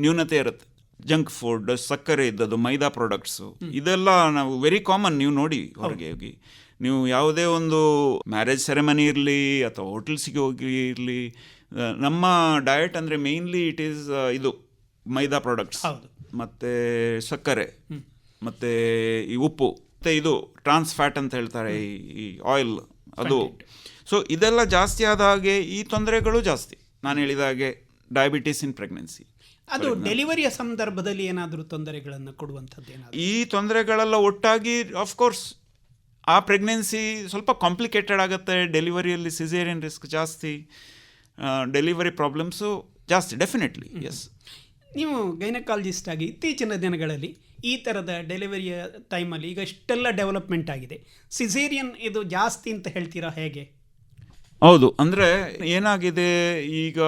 ನ್ಯೂನತೆ ಇರುತ್ತೆ. ಜಂಕ್ ಫುಡ್ ಸಕ್ಕರೆ ಇದ್ದದ್ದು ಮೈದಾ ಪ್ರಾಡಕ್ಟ್ಸು ಇದೆಲ್ಲ ನಾವು ವೆರಿ ಕಾಮನ್ ನೀವು ನೋಡಿ ಹೊರಗೆ ಹೋಗಿ. ನೀವು ಯಾವುದೇ ಒಂದು ಮ್ಯಾರೇಜ್ ಸೆರೆಮನಿ ಇರಲಿ ಅಥವಾ ಹೋಟೆಲ್ಸಿಗೆ ಹೋಗಿ ಇರಲಿ ನಮ್ಮ ಡಯಟ್ ಅಂದರೆ ಮೇಯ್ನ್ಲಿ ಇಟ್ ಈಸ್ ಇದು ಮೈದಾ ಪ್ರಾಡಕ್ಟ್ಸ್. ಮತ್ತು ಸಕ್ಕರೆ. ಮತ್ತು ಈ ಉಪ್ಪು. ಮತ್ತು ಇದು ಟ್ರಾನ್ಸ್ ಫ್ಯಾಟ್ ಅಂತ ಹೇಳ್ತಾರೆ ಈ- ಆಯಿಲ್ ಅದು. ಸೊ ಇದೆಲ್ಲ ಜಾಸ್ತಿ ಆದ ಹಾಗೆ ಈ ತೊಂದರೆಗಳು ಜಾಸ್ತಿ. ನಾನು ಹೇಳಿದ ಹಾಗೆ ಡಯಾಬಿಟಿಸ್ ಇನ್ ಪ್ರೆಗ್ನೆನ್ಸಿ ಅದು ಡೆಲಿವರಿಯ ಸಂದರ್ಭದಲ್ಲಿ ಏನಾದರೂ ತೊಂದರೆಗಳನ್ನು ಕೊಡುವಂಥದ್ದು ಈ ತೊಂದರೆಗಳೆಲ್ಲ ಒಟ್ಟಾಗಿ ಆಫ್ಕೋರ್ಸ್ ಆ ಪ್ರೆಗ್ನೆನ್ಸಿ ಸ್ವಲ್ಪ ಕಾಂಪ್ಲಿಕೇಟೆಡ್ ಆಗುತ್ತೆ. ಡೆಲಿವರಿಯಲ್ಲಿ ಸಿಸೇರಿಯನ್ ರಿಸ್ಕ್ ಜಾಸ್ತಿ. ಡೆಲಿವರಿ ಪ್ರಾಬ್ಲಮ್ಸು ಜಾಸ್ತಿ ಡೆಫಿನೆಟ್ಲಿ ಎಸ್ ನೀವು ಗೈನಕಾಲಜಿಸ್ಟ್ ಆಗಿ ಇತ್ತೀಚಿನ ದಿನಗಳಲ್ಲಿ ಈ ಥರದ ಡೆಲಿವರಿಯ ಟೈಮಲ್ಲಿ ಈಗ ಇಷ್ಟೆಲ್ಲ ಡೆವಲಪ್ಮೆಂಟ್ ಆಗಿದೆ. ಸಿಸೇರಿಯನ್ ಇದು ಜಾಸ್ತಿ ಅಂತ ಹೇಳ್ತೀರಾ ಹೇಗೆ? ಹೌದು ಅಂದರೆ ಏನಾಗಿದೆ ಈಗ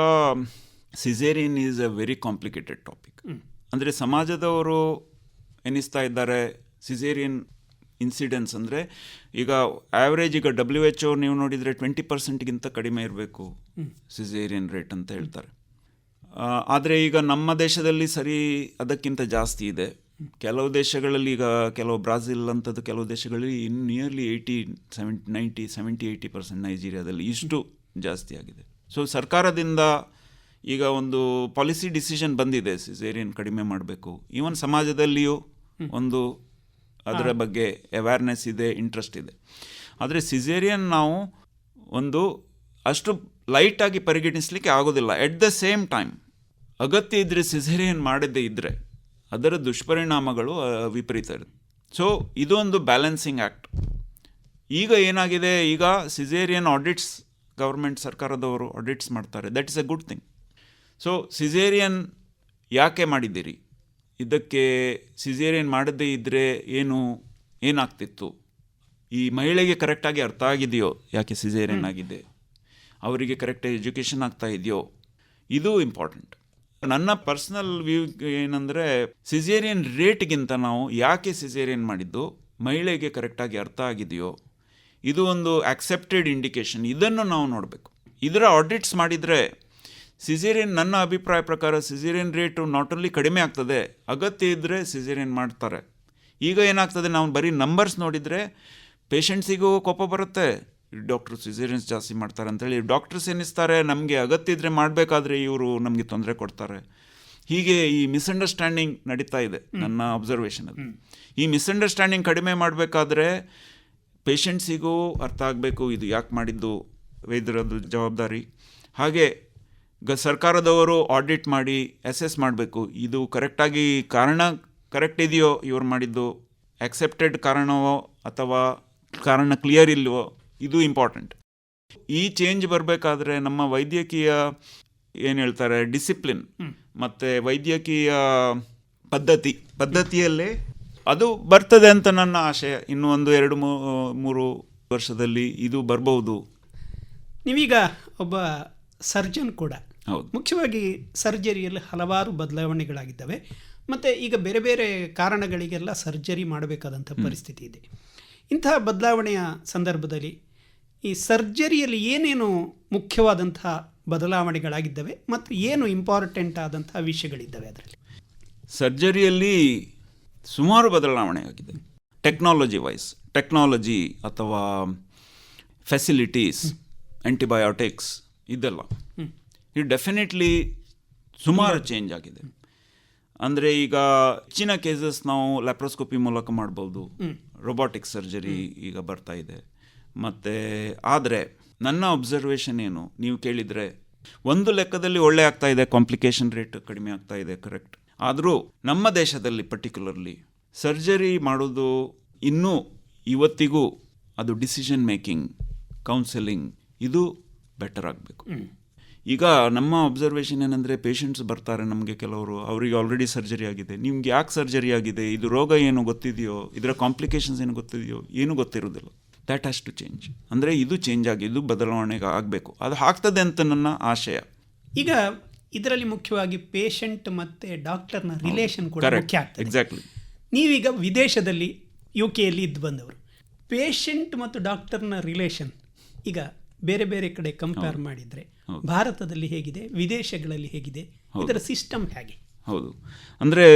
caesarean is a very complicated topic ಅಂದರೆ ಸಮಾಜದವರು ಎನಿಸ್ತಾ ಇದ್ದಾರೆ ಸಿಸೇರಿಯನ್ ಇನ್ಸಿಡೆನ್ಸ್ ಅಂದರೆ ಈಗ ಆ್ಯಾವ್ರೇಜ್ ಈಗ ಡಬ್ಲ್ಯೂ ಎಚ್ ಓ ನೀವು ನೋಡಿದರೆ ಟ್ವೆಂಟಿ ಪರ್ಸೆಂಟ್ಗಿಂತ ಕಡಿಮೆ ಇರಬೇಕು ಸಿಸೇರಿಯನ್ ರೇಟ್ ಅಂತ ಹೇಳ್ತಾರೆ. ಆದರೆ ಈಗ ನಮ್ಮ ದೇಶದಲ್ಲಿ ಸರಿ ಅದಕ್ಕಿಂತ ಜಾಸ್ತಿ ಇದೆ. ಕೆಲವು ದೇಶಗಳಲ್ಲಿ ಈಗ ಕೆಲವು ಬ್ರಾಜಿಲ್ ಅಂಥದ್ದು ಕೆಲವು ದೇಶಗಳಲ್ಲಿ in nearly eighty seventy ninety seventy eighty percent ನೈಜೀರಿಯಾದಲ್ಲಿ ಇಷ್ಟು ಜಾಸ್ತಿ ಆಗಿದೆ. ಸೊ ಸರ್ಕಾರದಿಂದ ಈಗ ಒಂದು ಪಾಲಿಸಿ ಡಿಸಿಷನ್ ಬಂದಿದೆ ಸಿಸೇರಿಯನ್ ಕಡಿಮೆ ಮಾಡಬೇಕು. ಈವನ್ ಸಮಾಜದಲ್ಲಿಯೂ ಒಂದು ಅದರ ಬಗ್ಗೆ ಅವೇರ್ನೆಸ್ ಇದೆ ಇಂಟ್ರೆಸ್ಟ್ ಇದೆ. ಆದರೆ ಸಿಜೇರಿಯನ್ ನಾವು ಒಂದು ಅಷ್ಟು ಲೈಟಾಗಿ ಪರಿಗಣಿಸಲಿಕ್ಕೆ ಆಗೋದಿಲ್ಲ. ಎಟ್ ದ ಸೇಮ್ ಟೈಮ್ ಅಗತ್ಯ ಇದ್ದರೆ ಸಿಜೇರಿಯನ್ ಮಾಡದೇ ಇದ್ದರೆ ಅದರ ದುಷ್ಪರಿಣಾಮಗಳು ವಿಪರೀತ ಇರುತ್ತೆ. ಸೊ ಇದೊಂದು ಬ್ಯಾಲೆನ್ಸಿಂಗ್ ಆ್ಯಕ್ಟ್ ಈಗ ಏನಾಗಿದೆ? ಈಗ ಸಿಜೇರಿಯನ್ ಆಡಿಟ್ಸ್ ಗೌರ್ಮೆಂಟ್ ಸರ್ಕಾರದವರು ಆಡಿಟ್ಸ್ ಮಾಡ್ತಾರೆ. That is a good thing so caesarean ಯಾಕೆ ಮಾಡಿದ್ದೀರಿ? ಇದಕ್ಕೆ ಸಿಸೇರಿಯನ್ ಮಾಡದೇ ಇದ್ದರೆ ಏನು ಏನಾಗ್ತಿತ್ತು? ಈ ಮಹಿಳೆಗೆ ಕರೆಕ್ಟಾಗಿ ಅರ್ಥ ಆಗಿದೆಯೋ? ಯಾಕೆ ಸಿಸೇರಿಯನ್ ಆಗಿದೆ? ಅವರಿಗೆ ಕರೆಕ್ಟಾಗಿ ಎಜುಕೇಷನ್ ಆಗ್ತಾ ಇದೆಯೋ? ಇದು ಇಂಪಾರ್ಟೆಂಟ್ ನನ್ನ ಪರ್ಸ್ನಲ್ ವ್ಯೂ ಏನಂದರೆ ಸಿಸೇರಿಯನ್ ರೇಟ್ಗಿಂತ ನಾವು ಯಾಕೆ ಸಿಸೇರಿಯನ್ ಮಾಡಿದ್ದು? ಮಹಿಳೆಗೆ ಕರೆಕ್ಟಾಗಿ ಅರ್ಥ ಆಗಿದೆಯೋ? ಇದು ಒಂದು ಆಕ್ಸೆಪ್ಟೆಡ್ ಇಂಡಿಕೇಶನ್ ಇದನ್ನು ನಾವು ನೋಡಬೇಕು. ಇದರ ಆಡಿಟ್ಸ್ ಮಾಡಿದರೆ ಸಿಸೇರಿಯನ್ ನನ್ನ ಅಭಿಪ್ರಾಯ ಪ್ರಕಾರ ಸಿಜೇರಿಯನ್ ರೇಟು ನಾಟ್ ಓನ್ಲಿ ಕಡಿಮೆ ಆಗ್ತದೆ. ಅಗತ್ಯ ಇದ್ದರೆ ಸಿಜೇರಿಯನ್ ಮಾಡ್ತಾರೆ. ಈಗ ಏನಾಗ್ತದೆ ನಾವು ಬರೀ ನಂಬರ್ಸ್ ನೋಡಿದರೆ ಪೇಷಂಟ್ಸಿಗೂ ಕೋಪ ಬರುತ್ತೆ. ಡಾಕ್ಟ್ರು ಸಿಜೇರಿಯನ್ಸ್ ಜಾಸ್ತಿ ಮಾಡ್ತಾರೆ ಅಂತೇಳಿ ಡಾಕ್ಟರ್ಸ್ ಎನಿಸ್ತಾರೆ. ನಮಗೆ ಅಗತ್ಯ ಇದ್ದರೆ ಮಾಡಬೇಕಾದ್ರೆ ಇವರು ನಮಗೆ ತೊಂದರೆ ಕೊಡ್ತಾರೆ. ಹೀಗೆ ಈ ಮಿಸ್ಅಂಡರ್ಸ್ಟ್ಯಾಂಡಿಂಗ್ ನಡೀತಾ ಇದೆ ನನ್ನ ಅಬ್ಸರ್ವೇಷನಲ್ಲಿ ಈ ಮಿಸ್ಅಂಡರ್ಸ್ಟ್ಯಾಂಡಿಂಗ್ ಕಡಿಮೆ ಮಾಡಬೇಕಾದ್ರೆ ಪೇಷಂಟ್ಸಿಗೂ ಅರ್ಥ ಆಗಬೇಕು. ಇದು ಯಾಕೆ ಮಾಡಿದ್ದು? ವೈದ್ಯರದ್ದು ಜವಾಬ್ದಾರಿ. ಹಾಗೆ ಗ ಸರ್ಕಾರದವರು ಆಡಿಟ್ ಮಾಡಿ ಅಸೆಸ್ ಮಾಡಬೇಕು. ಇದು ಕರೆಕ್ಟಾಗಿ ಕಾರಣ ಕರೆಕ್ಟ್ ಇದೆಯೋ ಇವ್ರು ಮಾಡಿದ್ದು ಆಕ್ಸೆಪ್ಟೆಡ್ ಕಾರಣವೋ ಅಥವಾ ಕಾರಣ ಕ್ಲಿಯರ್ ಇಲ್ವೋ ಇದು ಇಂಪಾರ್ಟೆಂಟ್ ಈ ಚೇಂಜ್ ಬರಬೇಕಾದ್ರೆ ನಮ್ಮ ವೈದ್ಯಕೀಯ ಏನು ಹೇಳ್ತಾರೆ ಡಿಸಿಪ್ಲಿನ್ ಮತ್ತು ವೈದ್ಯಕೀಯ ಪದ್ಧತಿ. ಪದ್ಧತಿಯಲ್ಲೇ? ಅದು ಬರ್ತದೆ ಅಂತ ನನ್ನ ಆಶಯ. ಇನ್ನು ಒಂದು ಎರಡು ಮೂರು ವರ್ಷದಲ್ಲಿ ಇದು ಬರ್ಬೋದು ನೀವೀಗ ಒಬ್ಬ ಸರ್ಜನ್ ಕೂಡ. ಹೌದು. ಮುಖ್ಯವಾಗಿ ಸರ್ಜರಿಯಲ್ಲಿ ಹಲವಾರು ಬದಲಾವಣೆಗಳಾಗಿದ್ದಾವೆ. ಮತ್ತು ಈಗ ಬೇರೆ ಬೇರೆ ಕಾರಣಗಳಿಗೆಲ್ಲ ಸರ್ಜರಿ ಮಾಡಬೇಕಾದಂಥ ಪರಿಸ್ಥಿತಿ ಇದೆ. ಇಂತಹ ಬದಲಾವಣೆಯ ಸಂದರ್ಭದಲ್ಲಿ ಈ ಸರ್ಜರಿಯಲ್ಲಿ ಏನೇನು ಮುಖ್ಯವಾದಂಥ ಬದಲಾವಣೆಗಳಾಗಿದ್ದಾವೆ ಮತ್ತು ಏನು ಇಂಪಾರ್ಟೆಂಟ್ ಆದಂಥ ವಿಷಯಗಳಿದ್ದಾವೆ ಅದರಲ್ಲಿ? ಸರ್ಜರಿಯಲ್ಲಿ ಸುಮಾರು ಬದಲಾವಣೆ ಆಗಿದೆ. ಟೆಕ್ನಾಲಜಿ ವೈಸ್ ಟೆಕ್ನಾಲಜಿ ಅಥವಾ ಫೆಸಿಲಿಟೀಸ್ ಆ್ಯಂಟಿಬಯೋಟಿಕ್ಸ್ ಇದೆಲ್ಲ. ಇದು ಡೆಫಿನೆಟ್ಲಿ ಸುಮಾರು ಚೇಂಜ್ ಆಗಿದೆ. ಅಂದರೆ ಈಗ ಹೆಚ್ಚಿನ ಕೇಸಸ್ ನಾವು ಲ್ಯಾಪ್ರೋಸ್ಕೋಪಿ ಮೂಲಕ ಮಾಡ್ಬೋದು. ರೊಬಾಟಿಕ್ ಸರ್ಜರಿ ಈಗ ಬರ್ತಾ ಇದೆ. ಮತ್ತು ಆದರೆ ನನ್ನ ಅಬ್ಸರ್ವೇಷನ್ ಏನು? ನೀವು ಕೇಳಿದರೆ ಒಂದು ಲೆಕ್ಕದಲ್ಲಿ ಒಳ್ಳೆ ಆಗ್ತಾ ಇದೆ ಕಾಂಪ್ಲಿಕೇಶನ್ ರೇಟ್ ಕಡಿಮೆ ಆಗ್ತಾ ಇದೆ ಕರೆಕ್ಟ್ ಆದರೂ ನಮ್ಮ ದೇಶದಲ್ಲಿ ಪರ್ಟಿಕ್ಯುಲರ್ಲಿ ಸರ್ಜರಿ ಮಾಡೋದು ಇನ್ನೂ ಇವತ್ತಿಗೂ ಅದು ಡಿಸಿಷನ್ ಮೇಕಿಂಗ್ ಕೌನ್ಸೆಲಿಂಗ್ ಇದು ಬೆಟರ್ ಆಗಬೇಕು. ಈಗ ನಮ್ಮ ಅಬ್ಸರ್ವೇಷನ್ ಏನಂದರೆ ಪೇಷಂಟ್ಸ್ ಬರ್ತಾರೆ ನಮಗೆ ಕೆಲವರು ಅವರಿಗೆ ಆಲ್ರೆಡಿ ಸರ್ಜರಿ ಆಗಿದೆ. ನಿಮ್ಗೆ ಯಾಕೆ ಸರ್ಜರಿ ಆಗಿದೆ? ಇದು ರೋಗ ಏನು ಗೊತ್ತಿದೆಯೋ? ಇದರ ಕಾಂಪ್ಲಿಕೇಶನ್ಸ್ ಏನು ಗೊತ್ತಿದೆಯೋ? ಏನು ಗೊತ್ತಿರೋದಿಲ್ಲ ದ್ಯಾಟ್ ಹ್ಯಾಸ್ ಟು ಚೇಂಜ್ ಅಂದರೆ ಇದು ಚೇಂಜ್ ಆಗಿ ಇದು ಬದಲಾವಣೆ ಆಗಬೇಕು. ಅದು ಆಗ್ತದೆ ಅಂತ ನನ್ನ ಆಶಯ. ಈಗ ಇದರಲ್ಲಿ ಮುಖ್ಯವಾಗಿ ಪೇಷಂಟ್ ಮತ್ತು ಡಾಕ್ಟರ್ನ ರಿಲೇಷನ್ ಕೂಡ ಮುಖ್ಯ ಆಗ್ತದೆ. ಎಕ್ಸಾಕ್ಟ್ಲಿ ನೀವೀಗ ವಿದೇಶದಲ್ಲಿ ಯು ಕೆಯಲ್ಲಿ ಇದ್ದು ಬಂದವರು. ಪೇಷಂಟ್ ಮತ್ತು ಡಾಕ್ಟರ್ನ ರಿಲೇಷನ್ ಈಗ ಬೇರೆ ಬೇರೆ ಕಡೆ ಕಂಪೇರ್ ಮಾಡಿದರೆ ಭಾರತದಲ್ಲಿ ಹೇಗಿದೆ ವಿದೇಶಗಳಲ್ಲಿ ಹೇಗಿದೆ ಇದರ ಸಿಸ್ಟಮ್ ಹೇಗೆ? ಹೌದು. ಅಂದರೆ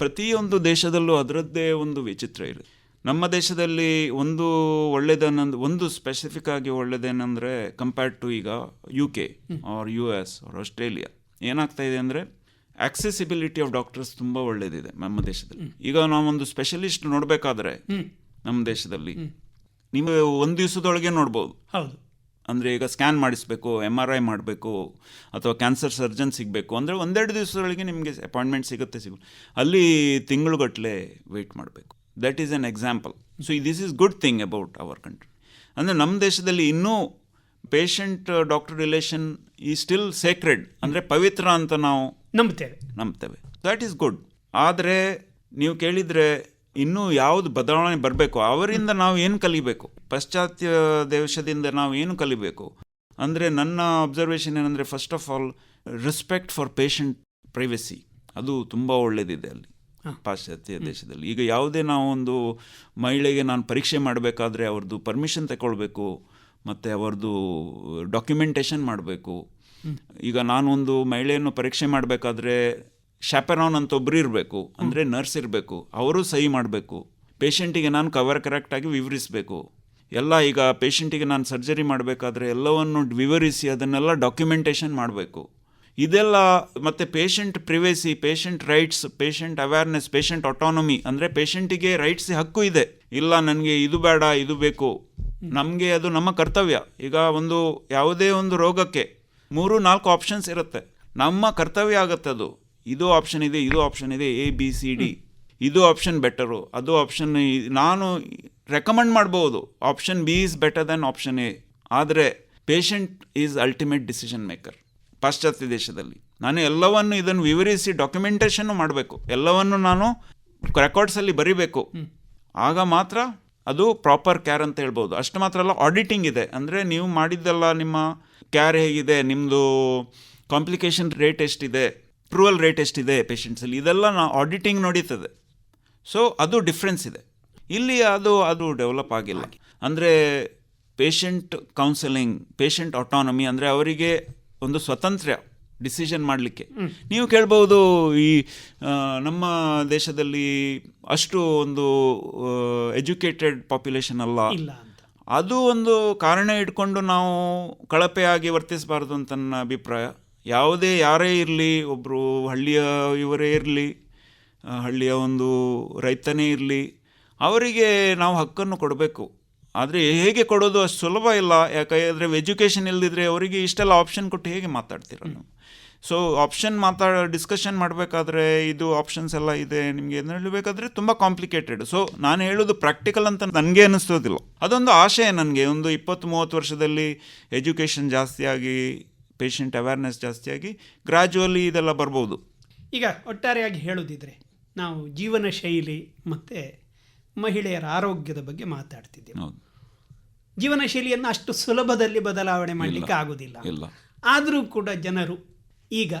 ಪ್ರತಿಯೊಂದು ದೇಶದಲ್ಲೂ ಅದರದ್ದೇ ಒಂದು ವಿಚಿತ್ರ ಇದೆ. ನಮ್ಮ ದೇಶದಲ್ಲಿ ಒಂದು ಒಳ್ಳೇದನ್ನೊಂದು ಒಂದು ಸ್ಪೆಸಿಫಿಕ್ ಆಗಿ ಒಳ್ಳೇದೇನೆಂದರೆ ಕಂಪೇರ್ಡ್ ಟು ಈಗ U K or U S or Australia ಏನಾಗ್ತಾ ಇದೆ ಅಂದರೆ ಆಕ್ಸೆಸಿಬಿಲಿಟಿ ಆಫ್ ಡಾಕ್ಟರ್ಸ್ ತುಂಬ ಒಳ್ಳೇದಿದೆ ನಮ್ಮ ದೇಶದಲ್ಲಿ. ಈಗ ನಾವೊಂದು ಸ್ಪೆಷಲಿಸ್ಟ್ ನೋಡಬೇಕಾದ್ರೆ ನಮ್ಮ ದೇಶದಲ್ಲಿ ನಿಮಗೆ ಒಂದು ದಿವಸದೊಳಗೆ ನೋಡ್ಬೋದು. ಹೌದು. ಅಂದರೆ ಈಗ ಸ್ಕ್ಯಾನ್ ಮಾಡಿಸ್ಬೇಕು ಎಂ ಆರ್ ಐ ಮಾಡಬೇಕು ಅಥವಾ ಕ್ಯಾನ್ಸರ್ ಸರ್ಜನ್ ಸಿಗಬೇಕು ಅಂದರೆ ಒಂದೆರಡು ದಿವಸದೊಳಗೆ ನಿಮಗೆ ಅಪಾಯಿಂಟ್ಮೆಂಟ್ ಸಿಗುತ್ತೆ ಸಿಗು ಅಲ್ಲಿ ತಿಂಗಳುಗಟ್ಟಲೆ ವೆಯ್ಟ್ ಮಾಡಬೇಕು. That is an example so this is good thing about our country ಅಂದರೆ ನಮ್ಮ ದೇಶದಲ್ಲಿ ಇನ್ನೂ ಪೇಷಂಟ್ ಡಾಕ್ಟರ್ ರಿಲೇಷನ್ ಈ ಸ್ಟಿಲ್ ಸೇಕ್ರೆಡ್ ಅಂದರೆ ಪವಿತ್ರ ಅಂತ ನಾವು ನಂಬ್ತೇವೆ ನಂಬ್ತೇವೆ ದ್ಯಾಟ್ ಈಸ್ ಗುಡ್ ಆದರೆ ನೀವು ಕೇಳಿದರೆ ಇನ್ನೂ ಯಾವುದು ಬದಲಾವಣೆ ಬರಬೇಕು ಅವರಿಂದ ನಾವು ಏನು ಕಲಿಬೇಕು? ಪಾಶ್ಚಾತ್ಯ ದೇಶದಿಂದ ನಾವು ಏನು ಕಲಿಬೇಕು? ಅಂದರೆ ನನ್ನ ಅಬ್ಸರ್ವೇಷನ್ ಏನಂದರೆ first of all respect for patient privacy ಅದು ತುಂಬ ಒಳ್ಳೆಯದಿದೆ ಅಲ್ಲಿ. ಪಾಶ್ಚಾತ್ಯ ದೇಶದಲ್ಲಿ. ಈಗ ಯಾವುದೇ ನಾವು ಒಂದು ಮಹಿಳೆಗೆ ನಾನು ಪರೀಕ್ಷೆ ಮಾಡಬೇಕಾದ್ರೆ ಅವ್ರದ್ದು ಪರ್ಮಿಷನ್ ತಗೊಳ್ಬೇಕು ಮತ್ತು ಅವ್ರದ್ದು ಡಾಕ್ಯುಮೆಂಟೇಷನ್ ಮಾಡಬೇಕು. ಈಗ ನಾನೊಂದು ಮಹಿಳೆಯನ್ನು ಪರೀಕ್ಷೆ ಮಾಡಬೇಕಾದ್ರೆ ಶಾಪೆರಾನ್ ಅಂತ ಒಬ್ಬರು ಇರಬೇಕು ಅಂದರೆ ನರ್ಸ್ ಇರಬೇಕು ಅವರು ಸಹಿ ಮಾಡಬೇಕು. ಪೇಷಂಟಿಗೆ ನಾನು ಕವರ್ ಕರೆಕ್ಟಾಗಿ ವಿವರಿಸಬೇಕು. ಎಲ್ಲ ಈಗ ಪೇಷಂಟಿಗೆ ನಾನು ಸರ್ಜರಿ ಮಾಡಬೇಕಾದ್ರೆ ಎಲ್ಲವನ್ನು ವಿವರಿಸಿ ಅದನ್ನೆಲ್ಲ ಡಾಕ್ಯುಮೆಂಟೇಷನ್ ಮಾಡಬೇಕು. ಇದೆಲ್ಲ ಮತ್ತು patient privacy patient rights patient awareness patient autonomy ಅಂದರೆ ಪೇಷಂಟಿಗೆ ರೈಟ್ಸ್ ಹಕ್ಕು ಇದೆ. ಇಲ್ಲ ನನಗೆ ಇದು ಬೇಡ, ಇದು ಬೇಕು. ನಮಗೆ ಅದು ನಮ್ಮ ಕರ್ತವ್ಯ. ಈಗ ಒಂದು ಯಾವುದೇ ಒಂದು ರೋಗಕ್ಕೆ ಮೂರು, ನಾಲ್ಕು ಆಪ್ಷನ್ಸ್ ಇರುತ್ತೆ. ನಮ್ಮ ಕರ್ತವ್ಯ ಆಗುತ್ತೆ ಅದು. ಇದು ಆಪ್ಷನ್ ಇದೆ, ಇದು ಆಪ್ಷನ್ ಇದೆ ಎ ಬಿ ಸಿ ಡಿ ಇದು ಆಪ್ಷನ್ ಬೆಟರು ಅದು ಆಪ್ಷನ್ ನಾನು ರೆಕಮೆಂಡ್ ಮಾಡ್ಬೋದು. Option B is better than option A ಆದರೆ patient is ultimate decision maker ಪಾಶ್ಚಾತ್ಯ ದೇಶದಲ್ಲಿ. ನಾನು ಎಲ್ಲವನ್ನು ಇದನ್ನು ವಿವರಿಸಿ ಡಾಕ್ಯುಮೆಂಟೇಷನ್ನು ಮಾಡಬೇಕು. ಎಲ್ಲವನ್ನು ನಾನು ರೆಕಾರ್ಡ್ಸಲ್ಲಿ ಬರಿಬೇಕು. ಆಗ ಮಾತ್ರ ಅದು ಪ್ರಾಪರ್ ಕ್ಯಾರ್ ಅಂತ ಹೇಳ್ಬೋದು. ಅಷ್ಟು ಮಾತ್ರ ಅಲ್ಲ ಆಡಿಟಿಂಗ್ ಇದೆ. ಅಂದರೆ ನೀವು ಮಾಡಿದ್ದೆಲ್ಲ ನಿಮ್ಮ ಕ್ಯಾರ್ ಹೇಗಿದೆ ನಿಮ್ಮದು ಕಾಂಪ್ಲಿಕೇಶನ್ ರೇಟ್ ಎಷ್ಟಿದೆ ಅಪ್ರೂವಲ್ ರೇಟ್ ಎಷ್ಟಿದೆ ಪೇಷಂಟ್ಸಲ್ಲಿ ಇದೆಲ್ಲ ನಾ ಆಡಿಟಿಂಗ್ ನಡೀತದೆ. ಸೊ ಅದು ಡಿಫ್ರೆನ್ಸ್ ಇದೆ. ಇಲ್ಲಿ ಅದು ಅದು ಡೆವಲಪ್ ಆಗಿಲ್ಲ. ಅಂದರೆ ಪೇಷಂಟ್ ಕೌನ್ಸೆಲಿಂಗ್ ಪೇಷಂಟ್ ಆಟೋನಮಿ ಅಂದರೆ ಅವರಿಗೆ ಒಂದು ಸ್ವತಂತ್ರ ಡಿಸಿಷನ್ ಮಾಡಲಿಕ್ಕೆ. ನೀವು ಕೇಳ್ಬೋದು ಈ ನಮ್ಮ ದೇಶದಲ್ಲಿ ಅಷ್ಟು ಒಂದು ಎಜುಕೇಟೆಡ್ ಪಾಪ್ಯುಲೇಷನ್ ಅಲ್ಲ. ಅದು ಒಂದು ಕಾರಣ ಇಟ್ಕೊಂಡು ನಾವು ಕಳಪೆಯಾಗಿ ವರ್ತಿಸಬಾರ್ದು ಅಂತ ನನ್ನ ಅಭಿಪ್ರಾಯ. ಯಾವುದೇ ಯಾರೇ ಇರಲಿ ಒಬ್ಬರು ಹಳ್ಳಿಯ ಇವರೇ ಇರಲಿ ಹಳ್ಳಿಯ ಒಂದು ರೈತನೇ ಇರಲಿ ಅವರಿಗೆ ನಾವು ಹಕ್ಕನ್ನು ಕೊಡಬೇಕು. ಆದರೆ ಹೇಗೆ ಕೊಡೋದು ಅಷ್ಟು ಸುಲಭ ಇಲ್ಲ. ಯಾಕಂದರೆ ಎಜುಕೇಷನ್ ಇಲ್ಲದಿದ್ದರೆ ಅವರಿಗೆ ಇಷ್ಟೆಲ್ಲ ಆಪ್ಷನ್ ಕೊಟ್ಟು ಹೇಗೆ ಮಾತಾಡ್ತೀರ ನೀವು? ಸೊ ಆಪ್ಷನ್ ಮಾತಾಡ ಡಿಸ್ಕಷನ್ ಮಾಡಬೇಕಾದ್ರೆ ಇದು ಆಪ್ಷನ್ಸ್ ಎಲ್ಲ ಇದೆ. ನಿಮಗೆ ಏನು ಹೇಳಬೇಕಾದ್ರೆ ತುಂಬ ಕಾಂಪ್ಲಿಕೇಟೆಡ್ ಸೊ ನಾನು ಹೇಳೋದು ಪ್ರಾಕ್ಟಿಕಲ್ ಅಂತ ನನಗೆ ಅನ್ನಿಸ್ತೋದಿಲ್ಲ ಅದೊಂದು ಆಶಯ ನನಗೆ. ಒಂದು ಇಪ್ಪತ್ತು ಮೂವತ್ತು ವರ್ಷದಲ್ಲಿ ಎಜುಕೇಷನ್ ಜಾಸ್ತಿಯಾಗಿ ಪೇಷಂಟ್ ಅವೇರ್ನೆಸ್ ಜಾಸ್ತಿಯಾಗಿ ಗ್ರ್ಯಾಜುವಲಿ ಇದೆಲ್ಲ ಬರ್ಬೋದು. ಈಗ ಒಟ್ಟಾರೆಯಾಗಿ ಹೇಳೋದಿದ್ರೆ ನಾವು ಜೀವನ ಶೈಲಿ ಮತ್ತು ಮಹಿಳೆಯರ ಆರೋಗ್ಯದ ಬಗ್ಗೆ ಮಾತಾಡ್ತಿದ್ದೇವೆ. ಜೀವನ ಶೈಲಿಯನ್ನು ಅಷ್ಟು ಸುಲಭದಲ್ಲಿ ಬದಲಾವಣೆ ಮಾಡಲಿಕ್ಕೆ ಆಗೋದಿಲ್ಲ. ಆದರೂ ಕೂಡ ಜನರು ಈಗ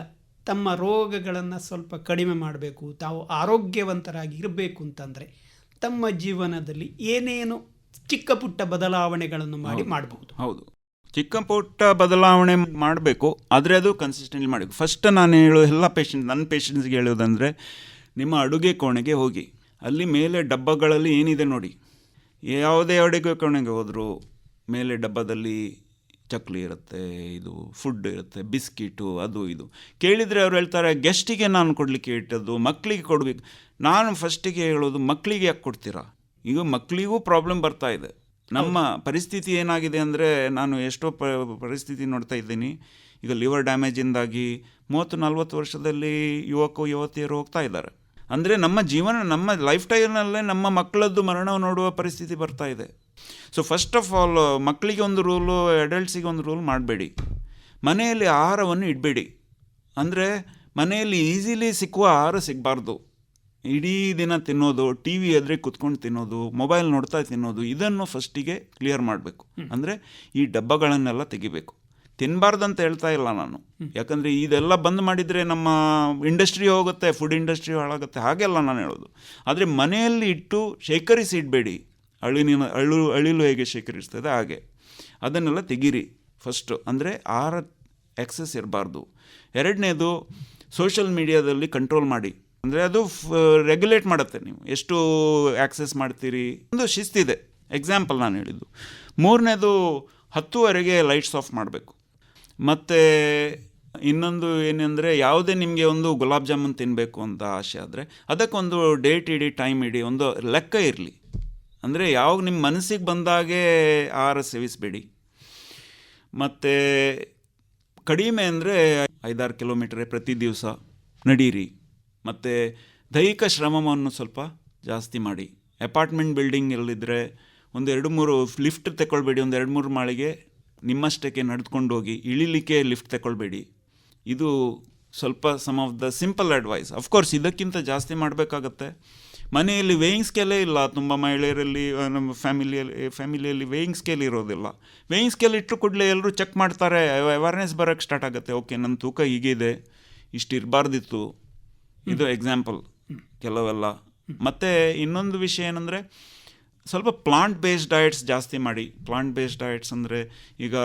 ತಮ್ಮ ರೋಗಗಳನ್ನು ಸ್ವಲ್ಪ ಕಡಿಮೆ ಮಾಡಬೇಕು ತಾವು ಆರೋಗ್ಯವಂತರಾಗಿ ಇರಬೇಕು ಅಂತಂದರೆ ತಮ್ಮ ಜೀವನದಲ್ಲಿ ಏನೇನು ಚಿಕ್ಕ ಪುಟ್ಟ ಬದಲಾವಣೆಗಳನ್ನು ಮಾಡಿ ಮಾಡಬಹುದು. ಹೌದು. ಚಿಕ್ಕ ಪುಟ್ಟ ಬದಲಾವಣೆ ಮಾಡಬೇಕು ಆದರೆ ಅದು ಕನ್ಸಿಸ್ಟೆಂಟ್ಲಿ ಮಾಡಬೇಕು. ಫಸ್ಟ್ ನಾನು ಹೇಳೋ ಎಲ್ಲ ಪೇಷಂಟ್ ನನ್ನ ಪೇಷಂಟ್ಸ್ಗೆ ಹೇಳೋದಂದರೆ ನಿಮ್ಮ ಅಡುಗೆ ಕೋಣೆಗೆ ಹೋಗಿ. ಅಲ್ಲಿ ಮೇಲೆ ಡಬ್ಬಗಳಲ್ಲಿ ಏನಿದೆ ನೋಡಿ. ಯಾವುದೇ ಅಡುಗೆ ಕೋಣೆಗೆ ಹೋದರೂ ಮೇಲೆ ಡಬ್ಬದಲ್ಲಿ ಚಕ್ಲಿ ಇರುತ್ತೆ, ಇದು ಫುಡ್ ಇರುತ್ತೆ ಬಿಸ್ಕಿಟು ಅದು ಇದು. ಕೇಳಿದರೆ ಅವ್ರು ಹೇಳ್ತಾರೆ ಗೆಸ್ಟಿಗೆ ನಾನು ಕೊಡಲಿಕ್ಕೆ ಇಟ್ಟದ್ದು ಮಕ್ಕಳಿಗೆ ಕೊಡಬೇಕು. ನಾನು ಫಸ್ಟಿಗೆ ಹೇಳೋದು ಮಕ್ಕಳಿಗೆ ಯಾಕೆ ಕೊಡ್ತೀರಾ? ಈಗ ಮಕ್ಕಳಿಗೂ ಪ್ರಾಬ್ಲಮ್ ಬರ್ತಾ ಇದೆ. ನಮ್ಮ ಪರಿಸ್ಥಿತಿ ಏನಾಗಿದೆ ಅಂದರೆ, ನಾನು ಎಷ್ಟೋ ಪರಿಸ್ಥಿತಿ ನೋಡ್ತಾ ಇದ್ದೀನಿ. ಈಗ ಲಿವರ್ ಡ್ಯಾಮೇಜಿಂದಾಗಿ ಮೂವತ್ತು, ನಲ್ವತ್ತು ವರ್ಷದಲ್ಲಿ ಯುವಕ ಯುವತಿಯರು ಹೋಗ್ತಾ ಇದ್ದಾರೆ. ಅಂದರೆ ನಮ್ಮ ಜೀವನ ನಮ್ಮ ಲೈಫ್ ಟೈಮ್ನಲ್ಲೇ ನಮ್ಮ ಮಕ್ಕಳದ್ದು ಮರಣ ನೋಡುವ ಪರಿಸ್ಥಿತಿ ಬರ್ತಾ ಇದೆ. ಸೊ ಫಸ್ಟ್ ಆಫ್ ಆಲ್ ಮಕ್ಕಳಿಗೆ ಒಂದು ರೂಲು ಅಡಲ್ಟ್ಸಿಗೆ ಒಂದು ರೂಲ್ ಮಾಡಬೇಡಿ. ಮನೆಯಲ್ಲಿ ಆಹಾರವನ್ನು ಇಡಬೇಡಿ. ಅಂದರೆ ಮನೆಯಲ್ಲಿ ಈಸಿಲಿ ಸಿಕ್ಕುವ ಆಹಾರ ಸಿಗಬಾರ್ದು. ಇಡೀ ದಿನ ತಿನ್ನೋದು ಟಿ ವಿ ಎದುರೆ ಕುತ್ಕೊಂಡು ತಿನ್ನೋದು ಮೊಬೈಲ್ ನೋಡ್ತಾ ತಿನ್ನೋದು ಇದನ್ನು ಫಸ್ಟಿಗೆ ಕ್ಲಿಯರ್ ಮಾಡಬೇಕು. ಅಂದರೆ ಈ ಡಬ್ಬಗಳನ್ನೆಲ್ಲ ತೆಗಿಬೇಕು. ತಿನ್ನಬಾರ್ದಂತ ಹೇಳ್ತಾ ಇಲ್ಲ ನಾನು. ಯಾಕಂದರೆ ಇದೆಲ್ಲ ಬಂದ್ ಮಾಡಿದರೆ ನಮ್ಮ ಇಂಡಸ್ಟ್ರಿ ಹೋಗುತ್ತೆ ಫುಡ್ ಇಂಡಸ್ಟ್ರಿ ಹಾಳಾಗುತ್ತೆ ಹಾಗೆಲ್ಲ ನಾನು ಹೇಳೋದು. ಆದರೆ ಮನೆಯಲ್ಲಿ ಇಟ್ಟು ಶೇಖರಿಸಿ ಇಡಬೇಡಿ ಅಳಿನ ಅಳು ಅಳಿಲು ಹೇಗೆ ಶೇಖರಿಸ್ತದೆ ಹಾಗೆ. ಅದನ್ನೆಲ್ಲ ತೆಗೀರಿ ಫಸ್ಟು ಅಂದರೆ ಆಹಾರ ಎಕ್ಸಸ್ ಇರಬಾರ್ದು. ಎರಡನೇದು ಸೋಷಿಯಲ್ ಮೀಡಿಯಾದಲ್ಲಿ ಕಂಟ್ರೋಲ್ ಮಾಡಿ. ಅಂದರೆ ಅದು ರೆಗ್ಯುಲೇಟ್ ಮಾಡುತ್ತೆ ನೀವು. ಎಷ್ಟು ಆ್ಯಕ್ಸೆಸ್ ಮಾಡ್ತೀರಿ? ಒಂದು ಶಿಸ್ತಿದೆ. ಎಕ್ಸಾಂಪಲ್ ನಾನು ಹೇಳಿದ್ದು. ಮೂರನೇದು ಹತ್ತುವರೆಗೆ ಲೈಟ್ಸ್ ಆಫ್ ಮಾಡಬೇಕು. ಮತ್ತು ಇನ್ನೊಂದು ಏನೆಂದರೆ ಯಾವುದೇ ನಿಮಗೆ ಒಂದು ಗುಲಾಬ್ ಜಾಮೂನ್ ತಿನ್ನಬೇಕು ಅಂತ ಆಸೆ ಆದರೆ ಅದಕ್ಕೊಂದು ಡೇಟ್ ಇಡಿ ಟೈಮ್ ಇಡಿ, ಒಂದು ಲೆಕ್ಕ ಇರಲಿ. ಅಂದರೆ ಯಾವಾಗ ನಿಮ್ಮ ಮನಸ್ಸಿಗೆ ಬಂದಾಗೆ ಆಹಾರ ಸೇವಿಸಬೇಡಿ. ಮತ್ತು ಕಡಿಮೆ ಅಂದರೆ ಐದಾರು ಕಿಲೋಮೀಟ್ರೆ ಪ್ರತಿ ದಿವಸ ನಡೀರಿ. ಮತ್ತು ದೈಹಿಕ ಶ್ರಮವನ್ನು ಸ್ವಲ್ಪ ಜಾಸ್ತಿ ಮಾಡಿ. ಅಪಾರ್ಟ್ಮೆಂಟ್ ಬಿಲ್ಡಿಂಗ್ ಎಲ್ಲಿದ್ದರೆ ಒಂದು ಎರಡು ಮೂರು ಲಿಫ್ಟ್ ತಗೊಳ್ಬೇಡಿ ಒಂದು ಎರಡು ಮೂರು ಮಾಳಿಗೆ ನಿಮ್ಮಷ್ಟಕ್ಕೆ ನಡೆದುಕೊಂಡು ಹೋಗಿ ಇಳಿಲಿಕ್ಕೆ ಲಿಫ್ಟ್ ತಗೊಳ್ಬೇಡಿ. ಇದು ಸ್ವಲ್ಪ some of the simple advice of course ಇದಕ್ಕಿಂತ ಜಾಸ್ತಿ ಮಾಡಬೇಕಾಗತ್ತೆ. ಮನೆಯಲ್ಲಿ ವೇಯಿಂಗ್ ಸ್ಕೇಲೇ ಇಲ್ಲ. ತುಂಬ ಮಹಿಳೆಯರಲ್ಲಿ ನಮ್ಮ ಫ್ಯಾಮಿಲಿಯಲ್ಲಿ ಫ್ಯಾಮಿಲಿಯಲ್ಲಿ ವೇಯಿಂಗ್ ಸ್ಕೇಲ್ ಇರೋದಿಲ್ಲ. ವೇಯಿಂಗ್ ಸ್ಕೇಲ್ ಇಟ್ಟರು ಕೂಡಲೇ ಎಲ್ಲರೂ ಚೆಕ್ ಮಾಡ್ತಾರೆ. ಅವೇರ್ನೆಸ್ ಬರೋಕ್ಕೆ ಸ್ಟಾರ್ಟ್ ಆಗುತ್ತೆ. ಓಕೆ ನನ್ನ ತೂಕ ಹೀಗಿದೆ. ಇಷ್ಟು ಇರಬಾರ್ದಿತ್ತು. ಇದು ಎಕ್ಸಾಂಪಲ್ ಕೆಲವೆಲ್ಲ. ಮತ್ತು ಇನ್ನೊಂದು ವಿಷಯ ಏನಂದರೆ ಸ್ವಲ್ಪ ಪ್ಲಾಂಟ್ ಬೇಸ್ಡ್ ಡಯಟ್ಸ್ ಜಾಸ್ತಿ ಮಾಡಿ. ಪ್ಲಾಂಟ್ ಬೇಸ್ಡ್ ಡಯಟ್ಸ್ ಅಂದರೆ ಈಗ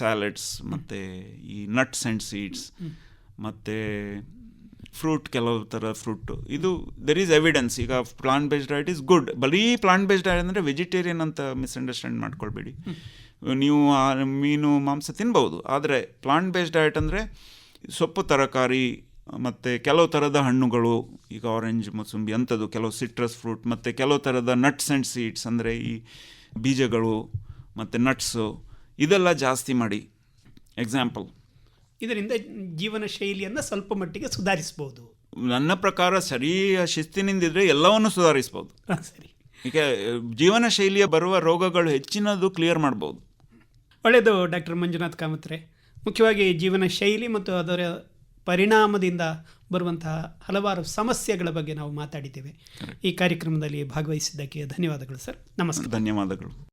ಸ್ಯಾಲೆಡ್ಸ್ ಮತ್ತು ಈ ನಟ್ಸ್ ಆ್ಯಂಡ್ ಸೀಡ್ಸ್ ಮತ್ತು ಫ್ರೂಟ್ ಕೆಲವು ಥರ ಫ್ರೂಟು ಇದು ದೆರ್ ಈಸ್ ಎವಿಡೆನ್ಸ್ ಈಗ plant based diet is good ಬರೀ ಪ್ಲಾಂಟ್ ಬೇಸ್ಡ್ ಡಯಟ್ ಅಂದರೆ ವೆಜಿಟೇರಿಯನ್ ಅಂತ ಮಿಸ್ಅಂಡರ್ಸ್ಟ್ಯಾಂಡ್ ಮಾಡ್ಕೊಳ್ಬೇಡಿ. ನೀವು ಮೀನು, ಮಾಂಸ ತಿನ್ಬೋದು ಆದರೆ ಪ್ಲಾಂಟ್ ಬೇಸ್ಡ್ ಡಯಟ್ ಅಂದರೆ ಸೊಪ್ಪು ತರಕಾರಿ ಮತ್ತು ಕೆಲವು ಥರದ ಹಣ್ಣುಗಳು ಈಗ ಆರೆಂಜ್ ಮೊಸುಂಬಿ ಅಂಥದ್ದು ಕೆಲವು ಸಿಟ್ರಸ್ ಫ್ರೂಟ್ ಮತ್ತು ಕೆಲವು ಥರದ ನಟ್ಸ್ ಆ್ಯಂಡ್ ಸೀಡ್ಸ್ ಅಂದರೆ ಈ ಬೀಜಗಳು ಮತ್ತು ನಟ್ಸು ಇದೆಲ್ಲ ಜಾಸ್ತಿ ಮಾಡಿ. ಎಕ್ಸಾಂಪಲ್ ಇದರಿಂದ ಜೀವನ ಶೈಲಿಯನ್ನು ಸ್ವಲ್ಪ ಮಟ್ಟಿಗೆ ಸುಧಾರಿಸ್ಬೋದು. ನನ್ನ ಪ್ರಕಾರ ಸರಿ ಶಿಸ್ತಿನಿಂದಿದ್ರೆ ಎಲ್ಲವನ್ನು ಸುಧಾರಿಸ್ಬೋದು. ಸರಿ. ಈಗ ಜೀವನ ಶೈಲಿಯ ಬರುವ ರೋಗಗಳು ಹೆಚ್ಚಿನದು ಕ್ಲಿಯರ್ ಮಾಡ್ಬೋದು. ಒಳ್ಳೆಯದು ಡಾಕ್ಟರ್ ಮಂಜುನಾಥ್ ಕಾಮತ್ರೆ. ಮುಖ್ಯವಾಗಿ ಜೀವನ ಶೈಲಿ ಮತ್ತು ಅದರ ಪರಿಣಾಮದಿಂದ ಬರುವಂತಹ ಹಲವಾರು ಸಮಸ್ಯೆಗಳ ಬಗ್ಗೆ ನಾವು ಮಾತಾಡಿದ್ದೇವೆ. ಈ ಕಾರ್ಯಕ್ರಮದಲ್ಲಿ ಭಾಗವಹಿಸಿದ್ದಕ್ಕೆ ಧನ್ಯವಾದಗಳು ಸರ್. ನಮಸ್ಕಾರ. ಧನ್ಯವಾದಗಳು.